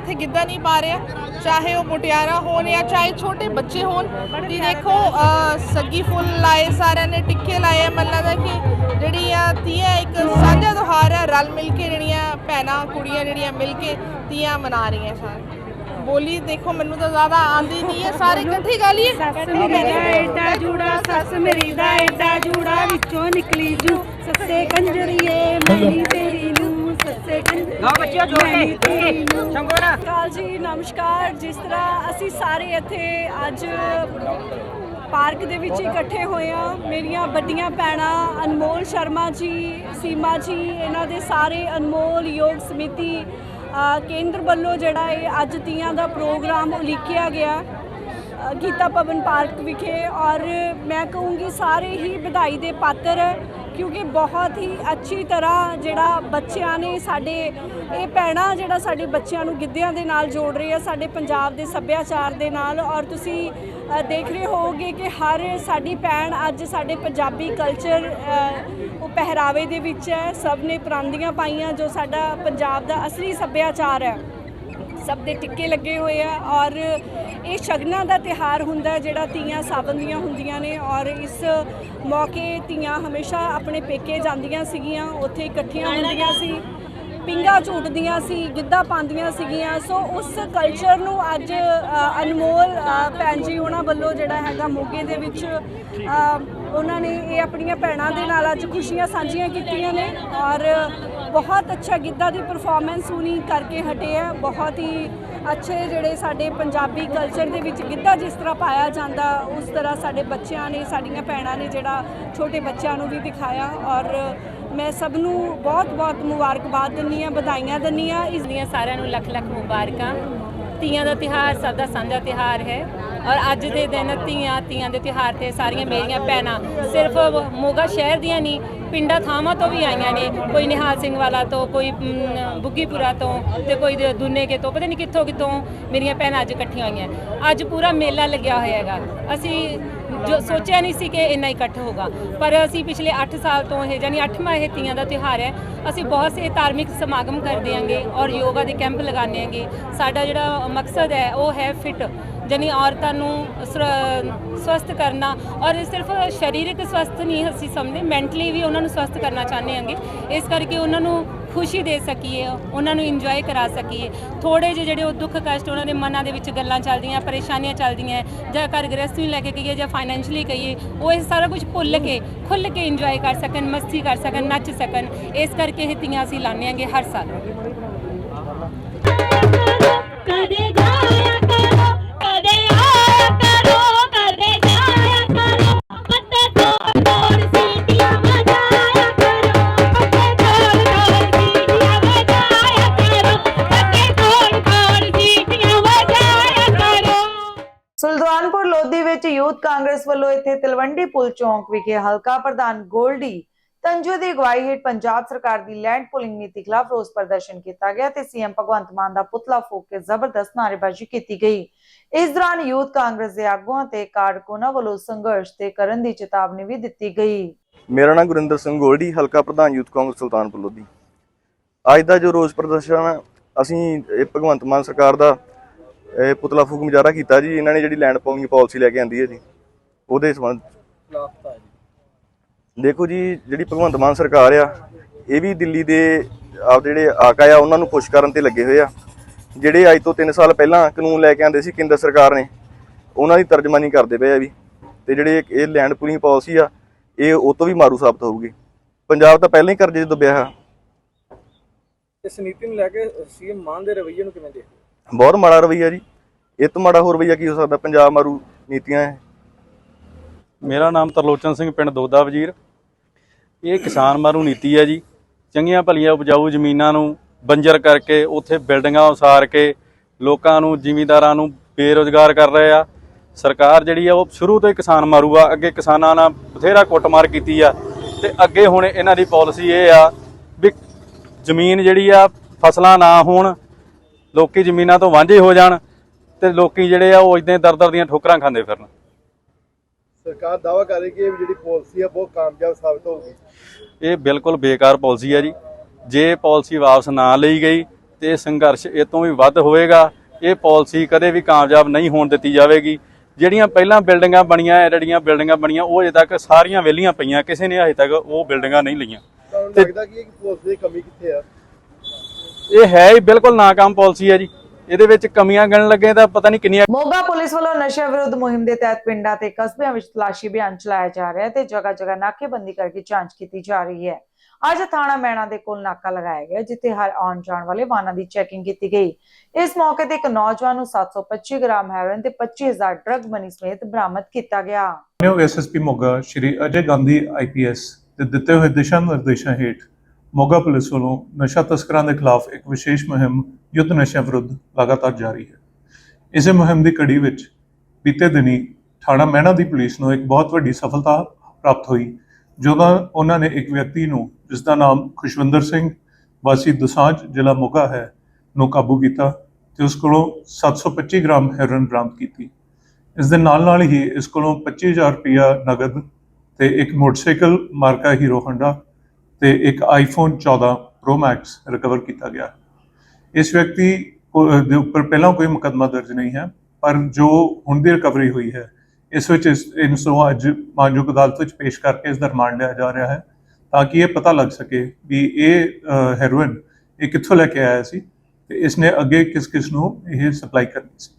ਇੱਥੇ ਗਿੱਧਾ ਨਹੀਂ ਪਾ ਰਿਹਾ, ਚਾਹੇ ਉਹ ਮੁਟਿਆਰਾ ਹੋਣ ਜਾਂ ਚਾਹੇ ਛੋਟੇ ਬੱਚੇ ਹੋਣ ਜੀ ਦੇਖੋ ਸੱਗੀ ਫੁੱਲ ਲਾਏ, ਸਾਰਿਆਂ ਨੇ ਟਿੱਕੇ ਲਾਏ ਆ। ਮੈਨੂੰ ਕਿ ਜਿਹੜੀ ਆ ਤੀਆਂ ਇੱਕ ਸਾਂਝਾ ਤਿਉਹਾਰ ਹੈ, ਰਲ ਮਿਲ ਕੇ ਜਿਹੜੀਆਂ ਭੈਣਾਂ, ਕੁੜੀਆਂ ਜਿਹੜੀਆਂ ਮਿਲ ਕੇ ਤੀਆਂ ਮਨਾ ਰਹੀਆਂ ਸਾਰੇ ਬੋਲੀ ਦੇਖੋ, ਮੈਨੂੰ ਤਾਂ ਜ਼ਿਆਦਾ ਆਂਦੀ ਨਹੀਂ ਹੈ, ਸਾਰੇ ਇਕੱਠੀ ਗਾ ਸੱਸ ਮੇਰੀ ਦਾ ਐਡਾ ਜੂੜਾ, ਸੱਸ ਮੇਰੀ ਦਾ ਐਡਾ ਜੂੜਾ, ਵਿੱਚੋਂ ਨਿਕਲੀ ਜੂ, ਸੱਸੇ ਕੰਜਰੀਏ ਮੈਨੀ ਲਓ ਬੱਚਿਓ ਕਾਲ ਜੀ ਨਮਸਕਾਰ। ਜਿਸ ਤਰ੍ਹਾਂ ਅਸੀਂ ਸਾਰੇ ਇੱਥੇ ਅੱਜ ਪਾਰਕ ਦੇ ਵਿੱਚ ਇਕੱਠੇ ਹੋਏ ਆ ਮੇਰੀਆਂ ਵੱਡੀਆਂ ਭੈਣਾਂ ਅਨਮੋਲ ਸ਼ਰਮਾ ਜੀ ਸੀਮਾ ਜੀ ਇਹਨਾਂ ਦੇ ਸਾਰੇ ਅਨਮੋਲ ਯੋਗ ਸਮਿਤੀ ਕੇਂਦਰ ਵੱਲੋਂ ਜਿਹੜਾ ਇਹ ਅੱਜ ਤੀਆਂ ਦਾ ਪ੍ਰੋਗਰਾਮ ਉਲੀਕਿਆ ਗਿਆ ਗੀਤਾ ਭਵਨ ਪਾਰਕ ਵਿਖੇ। ਔਰ ਮੈਂ ਕਹੂੰਗੀ ਸਾਰੇ ਹੀ ਵਧਾਈ ਦੇ ਪਾਤਰ ਕਿਉਂਕਿ ਬਹੁਤ ਹੀ ਅੱਛੀ ਤਰ੍ਹਾਂ ਜਿਹੜਾ ਬੱਚਿਆਂ ਨੇ ਸਾਡੇ, ਇਹ ਭੈਣਾਂ ਜਿਹੜਾ ਸਾਡੇ ਬੱਚਿਆਂ ਨੂੰ ਗਿੱਧਿਆਂ ਦੇ ਨਾਲ ਜੋੜ ਰਹੀ ਹੈ ਸਾਡੇ ਪੰਜਾਬ ਦੇ ਸੱਭਿਆਚਾਰ ਦੇ ਨਾਲ। ਔਰ ਤੁਸੀਂ ਦੇਖ ਰਹੇ ਹੋਗੇ ਕਿ ਹਰ ਸਾਡੀ ਭੈਣ ਅੱਜ ਸਾਡੇ ਪੰਜਾਬੀ ਕਲਚਰ ਉਹ ਪਹਿਰਾਵੇ ਦੇ ਵਿੱਚ ਹੈ। ਸਭ ਨੇ ਪਰਾਂਦੀਆਂ ਪਾਈਆਂ ਜੋ ਸਾਡਾ ਪੰਜਾਬ ਦਾ ਅਸਲੀ ਸੱਭਿਆਚਾਰ ਹੈ। ਸਭ ਦੇ ਟਿੱਕੇ ਲੱਗੇ ਹੋਏ ਆ ਔਰ ਇਹ ਸ਼ਗਨਾਂ ਦਾ ਤਿਹਾਰ ਹੁੰਦਾ ਜਿਹੜਾ ਤੀਆਂ ਸਾਵਨ ਦੀਆਂ ਹੁੰਦੀਆਂ ਨੇ ਔਰ ਇਸ ਮੌਕੇ ਤੀਆਂ ਹਮੇਸ਼ਾ ਆਪਣੇ ਪੇਕੇ ਜਾਂਦੀਆਂ ਸੀਗੀਆਂ ਉੱਥੇ ਇਕੱਠੀਆਂ ਹੁੰਦੀਆਂ ਸੀ ਪਿੰਗਾ ਝੂਟਦੀਆਂ ਸੀ ਗਿੱਧਾ ਪਾਉਂਦੀਆਂ ਸੀਗੀਆਂ। ਸੋ ਉਸ ਕਲਚਰ ਨੂੰ ਅੱਜ ਅਨਮੋਲ ਭੈਣ ਜੀ ਉਹਨਾਂ ਵੱਲੋਂ ਜਿਹੜਾ ਹੈਗਾ ਮੋਗੇ ਦੇ ਵਿੱਚ ਉਹਨਾਂ ਨੇ ਇਹ ਆਪਣੀਆਂ ਭੈਣਾਂ ਦੇ ਨਾਲ ਅੱਜ ਖੁਸ਼ੀਆਂ ਸਾਂਝੀਆਂ ਕੀਤੀਆਂ ਨੇ ਔਰ ਬਹੁਤ ਅੱਛਾ ਗਿੱਧਾ ਦੀ ਪਰਫਾਰਮੈਂਸ ਹੁਣੀ ਕਰਕੇ ਹਟੇ ਆ ਬਹੁਤ ਹੀ ਅੱਛੇ ਜਿਹੜੇ ਸਾਡੇ ਪੰਜਾਬੀ ਕਲਚਰ ਦੇ ਵਿੱਚ ਗਿੱਧਾ ਜਿਸ ਤਰ੍ਹਾਂ ਪਾਇਆ ਜਾਂਦਾ, ਉਸ ਤਰ੍ਹਾਂ ਸਾਡੇ ਬੱਚਿਆਂ ਨੇ, ਸਾਡੀਆਂ ਭੈਣਾਂ ਨੇ ਜਿਹੜਾ ਛੋਟੇ ਬੱਚਿਆਂ ਨੂੰ ਵੀ ਦਿਖਾਇਆ ਔਰ ਮੈਂ ਸਭ ਨੂੰ ਬਹੁਤ ਬਹੁਤ ਮੁਬਾਰਕਬਾਦ ਦਿੰਦੀ ਹਾਂ, ਵਧਾਈਆਂ ਦਿੰਦੀ ਹਾਂ। ਇਸ ਦੀਆਂ ਸਾਰਿਆਂ ਨੂੰ ਲੱਖ ਲੱਖ ਮੁਬਾਰਕਾਂ। ਤੀਆਂ ਦਾ ਤਿਹਾਰ ਸਭ ਦਾ ਸਾਂਝਾ ਤਿਹਾਰ ਹੈ। ਔਰ ਅੱਜ ਦੇ ਦਿਨ ਤੀਆਂ ਤੀਆਂ ਦੇ ਤਿਹਾਰ ਤੇ ਸਾਰੀਆਂ ਮੇਰੀਆਂ ਭੈਣਾਂ ਸਿਰਫ ਮੋਗਾ ਸ਼ਹਿਰ ਦੀਆਂ ਨਹੀਂ, ਪਿੰਡਾਂ ਥਾਵਾਂ ਤੋਂ ਵੀ ਆਈਆਂ ਨੇ। ਕੋਈ ਨਿਹਾਲ ਸਿੰਘ ਵਾਲਾ ਤੋਂ, ਕੋਈ ਬੁੱਗੀਪੁਰਾ ਤੋਂ ਤੇ ਕੋਈ ਦ- ਤੋਂ, ਪਤਾ ਨਹੀਂ ਕਿੱਥੋਂ ਕਿੱਥੋਂ ਮੇਰੀਆਂ ਭੈਣਾਂ ਅੱਜ ਇਕੱਠੀਆਂ ਹੋਈਆਂ। ਅੱਜ ਪੂਰਾ ਮੇਲਾ ਲੱਗਿਆ ਹੋਇਆ ਹੈਗਾ। ਅਸੀਂ ਜੋ ਸੋਚਿਆ ਨਹੀਂ ਸੀ ਕਿ ਇੰਨਾ ਇਕੱਠ ਹੋਗਾ ਪਰ ਅਸੀਂ ਪਿਛਲੇ 8 ਸਾਲ ਤੋਂ ਇਹ ਜਾਨੀ 8ਵਾਂ ਇਹ ਤੀਆਂ ਦਾ ਤਿਉਹਾਰ ਹੈ। ਅਸੀਂ ਬਹੁਤ ਸੇ ਧਾਰਮਿਕ ਸਮਾਗਮ ਕਰਦੇ ਆਂਗੇ ਔਰ ਯੋਗਾ ਦੇ ਕੈਂਪ ਲਗਾਉਂਦੇ ਆਂਗੇ। ਸਾਡਾ ਜਿਹੜਾ ਮਕਸਦ ਹੈ, ਉਹ ਹੈ ਫਿਟ ਜਾਨੀ ਔਰਤਾਂ ਨੂੰ ਸਵ- ਸਵਸਥ ਕਰਨਾ ਔਰ ਸਿਰਫ ਸਰੀਰਕ ਸਵਸਥ ਨਹੀਂ ਅਸੀਂ ਸਮਝਦੇ, ਮੈਂਟਲੀ ਵੀ ਉਹਨਾਂ ਨੂੰ ਸਵਸਥ ਕਰਨਾ ਚਾਹੁੰਦੇ ਆਂਗੇ। ਇਸ ਕਰਕੇ ਉਹਨਾਂ ਨੂੰ ਖੁਸ਼ੀ ਦੇ ਸਕੀਏ, ਉਹਨਾਂ ਨੂੰ ਇੰਜੋਏ ਕਰਾ ਸਕੀਏ। ਥੋੜੇ ਜਿਹੇ ਜਿਹੜੇ ਉਹ ਦੁੱਖ ਕਸ਼ਟ ਉਹਨਾਂ ਦੇ ਮਨਾਂ ਦੇ ਵਿੱਚ ਗੱਲਾਂ ਚੱਲਦੀਆਂ, ਪਰੇਸ਼ਾਨੀਆਂ ਚੱਲਦੀਆਂ, ਜਾਂ ਘਰ ਗ੍ਰਸਤੀ ਨੂੰ ਲੈ ਕੇ ਕਹੀਏ ਜਾਂ ਫਾਈਨੈਂਸ਼ਲੀ ਕਹੀਏ, ਉਹ ਇਹ ਸਾਰਾ ਕੁਝ ਭੁੱਲ ਕੇ, ਖੁੱਲ ਕੇ ਇੰਜੋਏ ਕਰ ਸਕਣ, ਮਸਤੀ ਕਰ ਸਕਣ, ਨੱਚ ਸਕਣ। ਇਸ ਕਰਕੇ ਇਹ ਤੀਆਂ ਅਸੀਂ ਲਾਉਂਦੇ ਆਂਗੇ ਹਰ ਸਾਲ। ਕਦੇ ਜਾਇਆ ਤਲਵੰਡੀ ਪੁਲ ਚੌਂਕ ਵਿਖੇ ਹਲਕਾ ਪ੍ਰਧਾਨ ਗੋਲਡੀ, ਤੰਜੂ ਦੀ ਅਗਵਾਈ ਹੇਠ ਪੰਜਾਬ ਸਰਕਾਰ ਦੀ ਲੈਂਡ ਪੁਲਿੰਗ ਨੀਤੀ ਖਿਲਾਫ ਰੋਸ ਪ੍ਰਦਰਸ਼ਨ ਕੀਤਾ ਗਿਆ ਤੇ ਸੀਐਮ ਭਗਵੰਤ ਮਾਨ ਦਾ ਪੁਤਲਾ ਫੂਕ ਕੇ ਜ਼ਬਰਦਸਤ ਨਾਅਰੇਬਾਜ਼ੀ ਕੀਤੀ ਗਈ। ਇਸ ਦੌਰਾਨ ਯੂਥ ਕਾਂਗਰਸ ਦੇ ਆਗੂਆਂ ਤੇ ਕਾਰਕੁਨਾਂ ਵੱਲੋਂ ਸੰਘਰਸ਼ ਤੇ ਕਰਨ ਦੀ ਚੇਤਾਵਨੀ ਵੀ ਦਿੱਤੀ ਗਈ। ਮੇਰਾ ਨਾਮ ਗੁਰਿੰਦਰ ਸਿੰਘ ਗੋਲਡੀ, ਹਲਕਾ ਪ੍ਰਧਾਨ ਯੂਥ ਕਾਂਗਰਸ ਸੁਲਤਾਨਪੁਰ ਲੋਧੀ। ਅੱਜ ਦਾ ਜੋ ਰੋਸ ਪ੍ਰਦਰਸ਼ਨ ਅਸੀਂ ਭਗਵੰਤ ਮਾਨ ਸਰਕਾਰ ਦਾ ਪੁਤਲਾ ਫੂਕ ਮੁਜ਼ਾਹਰਾ ਕੀਤਾ ਜੀ, ਇਹਨਾਂ ਨੇ ਜਿਹੜੀ ਲੈਂਡ ਪੋਲਿੰਗ ਪਾਲਿਸੀ ਲੈ ਕੇ ਆਂਦੀ ਹੈ ਜੀ। ਉਹਦੇ ਸੰਬੰਧ ਦੇਖੋ ਜੀ ਜਿਹੜੀ ਭਗਵੰਤ ਮਾਨ ਸਰਕਾਰ ਆ ਇਹ ਵੀ ਦਿੱਲੀ ਦੇ ਆਪ ਜਿਹੜੇ ਆਕਾ ਆ ਉਹਨਾਂ ਨੂੰ ਖੁਸ਼ ਕਰਨ ਤੇ ਲੱਗੇ ਹੋਏ ਆ। ਜਿਹੜੇ ਅੱਜ ਤੋਂ 3 ਸਾਲ ਪਹਿਲਾਂ ਕਾਨੂੰਨ ਲੈ ਕੇ ਆਂਦੇ ਸੀ ਕੇਂਦਰ ਸਰਕਾਰ ਨੇ ਉਹਨਾਂ ਦੀ ਤਰਜਮਾਨੀ ਕਰਦੇ ਪਏ ਆ ਵੀ। ਤੇ ਜਿਹੜੇ ਇਹ ਲੈਂਡ ਪੂਲਿੰਗ ਪਾਲਿਸੀ ਆ ਇਹ ਉਹ ਤੋਂ ਵੀ ਮਾਰੂ ਸਾਬਤ ਹੋਊਗੀ। ਪੰਜਾਬ ਤਾਂ ਪਹਿਲਾਂ ਹੀ ਕਰਜ਼ੇ 'ਚ ਡੁੱਬਿਆ ਹੈ ਇਸ ਨੀਤੀ ਨੂੰ ਲੈ ਕੇ ਸੀਐਮ ਮਾਨ ਦੇ ਰਵੱਈਏ ਨੂੰ ਕਿਵੇਂ ਦੇਖਦੇ ਬਹੁਤ ਮਾੜਾ ਰਵਈਆ ਜੀ। ਇਹ ਤੋਂ ਮਾੜਾ ਹੋਰ ਰਵਈਆ ਕੀ ਹੋ ਸਕਦਾ? ਪੰਜਾਬ ਮਾਰੂ ਨੀਤੀਆਂ ਹੈ ਮੇਰਾ ਨਾਮ ਤਰਲੋਚਨ ਸਿੰਘ, ਪਿੰਡ ਦੋਦਾ ਵਜ਼ੀਰ। ਇਹ ਕਿਸਾਨ ਮਾਰੂ ਨੀਤੀ ਹੈ ਜੀ। ਚੰਗੀਆਂ ਭਲੀਆਂ ਉਪਜਾਊ ਜ਼ਮੀਨਾਂ ਨੂੰ ਬੰਜਰ ਕਰਕੇ, ਉੱਥੇ ਬਿਲਡਿੰਗਾਂ ਉਸਾਰ ਕੇ, ਲੋਕਾਂ ਨੂੰ, ਜ਼ਿਮੀਂਦਾਰਾਂ ਨੂੰ ਬੇਰੋਜ਼ਗਾਰ ਕਰ ਰਹੇ ਆ। ਸਰਕਾਰ ਜਿਹੜੀ ਆ, ਉਹ ਸ਼ੁਰੂ ਤੋਂ ਹੀ ਕਿਸਾਨ ਮਾਰੂ ਆ। ਅੱਗੇ ਕਿਸਾਨਾਂ ਨਾਲ ਬਥੇਰਾ ਕੁੱਟਮਾਰ ਕੀਤੀ ਆ। ਤੇ ਅੱਗੇ ਹੁਣ ਇਹਨਾਂ ਦੀ ਪਾਲਿਸੀ ਇਹ ਆ ਵੀ ਜ਼ਮੀਨ ਜਿਹੜੀ ਆ, ਫਸਲਾਂ ਨਾ ਹੋਣ, ਲੋਕੀ ਜ਼ਮੀਨਾਂ ਤੋਂ ਵਾਂਝੇ ਹੋ ਜਾਣ ਤੇ ਲੋਕੀ ਜਿਹੜੇ ਆ, ਉਹ ਇਦਾਂ ਦਰ-ਦਰ ਦੀਆਂ ਠੋਕਰਾਂ ਖਾਂਦੇ ਫਿਰਨ। ਸਰਕਾਰ ਦਾਵਾ ਕਰ ਰਹੀ ਕਿ ਇਹ ਜਿਹੜੀ ਪਾਲਿਸੀ ਆ ਬਹੁਤ ਕਾਮਯਾਬ ਸਾਬਤ ਹੋਊਗੀ। ਇਹ ਬਿਲਕੁਲ ਬੇਕਾਰ ਪਾਲਿਸੀ ਹੈ ਜੀ। ਜੇ ਪਾਲਿਸੀ ਵਾਪਸ ਨਾ ਲਈ ਗਈ ਤੇ ਸੰਘਰਸ਼ ਇਹ ਤੋਂ ਵੀ ਵੱਧ ਹੋਏਗਾ ਇਹ ਪਾਲਿਸੀ ਕਦੇ ਵੀ ਕਾਮਯਾਬ ਨਹੀਂ ਹੋਣ ਦਿੱਤੀ ਜਾਵੇਗੀ। ਜਿਹੜੀਆਂ ਪਹਿਲਾਂ ਬਿਲਡਿੰਗਾਂ ਬਣੀਆਂ ਜਿਹੜੀਆਂ ਬਿਲਡਿੰਗਾਂ ਬਣੀਆਂ ਉਹ ਅਜੇ ਤੱਕ ਸਾਰੀਆਂ ਵਿਹਲੀਆਂ ਪਈਆਂ। ਕਿਸੇ ਨੇ ਅਜੇ ਤੱਕ ਉਹ ਬਿਲਡਿੰਗਾਂ ਨਹੀਂ ਲਈਆਂ। ਲੱਗਦਾ ਕਿ ਇਹ ਪੁਲਿਸ ਦੀ ਕਮੀ ਕਿੱਥੇ ਆ? ਇਹ ਹੈ ਹੀ ਬਿਲਕੁਲ ਨਾਕਾਮ ਪਾਲਿਸੀ ਹੈ ਜੀ। ਇਹਦੇ ਵਿੱਚ ਕਮੀਆਂ ਗਣਨ ਲੱਗੇ ਤਾਂ ਪਤਾ ਨਹੀਂ ਕਿੰਨੀਆਂ ਮੋਗਾ ਪੁਲਿਸ ਵੱਲੋਂ ਨਸ਼ਾ ਵਿਰੁੱਧ ਮੁਹਿੰਮ ਦੇ ਤਹਿਤ ਪਿੰਡਾਂ ਤੇ ਕਸਬਿਆਂ ਵਿੱਚ ਤਲਾਸ਼ੀ ਅਭਿਆਨ ਚਲਾਇਆ ਜਾ ਰਿਹਾ ਹੈ ਤੇ ਜਗ੍ਹਾ ਜਗ੍ਹਾ ਨਾਕੇਬੰਦੀ ਕਰਕੇ ਜਾਂਚ ਕੀਤੀ ਜਾ ਰਹੀ ਹੈ। ਅੱਜ ਥਾਣਾ ਮੈਣਾ ਦੇ ਕੋਲ ਨਾਕਾ ਲਗਾਇਆ ਗਿਆ ਜਿੱਥੇ ਹਰ ਆਉਣ ਜਾਣ ਵਾਲੇ ਵਾਹਨਾਂ ਦੀ ਚੈਕਿੰਗ ਕੀਤੀ ਗਈ। ਇਸ ਮੌਕੇ ਤੇ ਇੱਕ ਨੌਜਵਾਨ ਨੂੰ 725 ਗ੍ਰਾਮ ਹੈਰੋਇਨ ਤੇ 25000 ਡਰੱਗ ਮਨੀ ਸਮੇਤ ਬਰਾਮਦ ਕੀਤਾ ਗਿਆ। ਮਾਨਯੋਗ ਐਸਐਸਪੀ ਮੋਗਾ ਸ਼੍ਰੀ ਅਜੇ ਗਾਂਧੀ ਆਈਪੀਐਸ ਦੇ ਦਿੱਤੇ ਹੋਏ ਦਿਸ਼ਾ ਨਿਰਦੇਸ਼ਾਂ ਹੇਠ ਮੋਗਾ ਪੁਲਿਸ ਵੱਲੋਂ ਨਸ਼ਾ ਤਸਕਰਾਂ ਦੇ ਖਿਲਾਫ ਇੱਕ ਵਿਸ਼ੇਸ਼ ਮੁਹਿੰਮ, ਯੁੱਧ ਨਸ਼ਿਆਂ ਵਿਰੁੱਧ ਲਗਾਤਾਰ ਜਾਰੀ ਹੈ। ਇਸੇ ਮੁਹਿੰਮ ਦੀ ਕੜੀ ਵਿੱਚ ਬੀਤੇ ਦਿਨੀ ਥਾਣਾ ਮਹਿਣਾ ਦੀ ਪੁਲਿਸ ਨੂੰ ਇੱਕ ਬਹੁਤ ਵੱਡੀ ਸਫਲਤਾ ਪ੍ਰਾਪਤ ਹੋਈ, ਜਦੋਂ ਉਹਨਾਂ ਨੇ ਇੱਕ ਵਿਅਕਤੀ ਨੂੰ, ਜਿਸ ਦਾ ਨਾਮ ਖੁਸ਼ਵਿੰਦਰ ਸਿੰਘ, ਵਾਸੀ ਦੁਸਾਂਝ ਜ਼ਿਲ੍ਹਾ ਮੋਗਾ ਹੈ, ਨੂੰ ਕਾਬੂ ਕੀਤਾ ਤੇ ਉਸ ਕੋਲੋਂ 725 ਗ੍ਰਾਮ ਹੈਰੋਇਨ ਬਰਾਮਦ ਕੀਤੀ। ਇਸ ਦੇ ਨਾਲ ਨਾਲ ਹੀ ਇਸ ਕੋਲੋਂ 25000 ਰੁਪਇਆ ਨਗਦ ਤੇ ਇੱਕ ਮੋਟਰਸਾਈਕਲ ਮਾਰਕਾ ਹੀਰੋ ਹੰਡਾ ਤੇ ਇੱਕ ਆਈਫੋਨ 14 ਪ੍ਰੋ ਮੈਕਸ ਰਿਕਵਰ ਕੀਤਾ ਗਿਆ। ਇਸ ਵਿਅਕਤੀ ਕੋ- ਦੇ ਉੱਪਰ ਪਹਿਲਾਂ ਕੋਈ ਮੁਕੱਦਮਾ ਦਰਜ ਨਹੀਂ ਹੈ, ਪਰ ਜੋ ਹੁਣ ਦੀ ਰਿਕਵਰੀ ਹੋਈ ਹੈ, ਇਸ ਵਿੱਚ ਇਸ ਇਸ ਨੂੰ ਅੱਜ ਮਾਨਯੋਗ ਅਦਾਲਤ ਵਿੱਚ ਪੇਸ਼ ਕਰਕੇ ਇਸ ਦਾ ਰਿਮਾਂਡ ਲਿਆ ਜਾ ਰਿਹਾ ਹੈ, ਤਾਂ ਕਿ ਇਹ ਪਤਾ ਲੱਗ ਸਕੇ ਵੀ ਇਹ ਹੈਰੋਇਨ ਇਹ ਕਿੱਥੋਂ ਲੈ ਕੇ ਆਇਆ ਸੀ ਤੇ ਇਸ ਨੇ ਅੱਗੇ ਕਿਸ ਕਿਸ ਨੂੰ ਇਹ ਸਪਲਾਈ ਕਰਨੀ ਸੀ।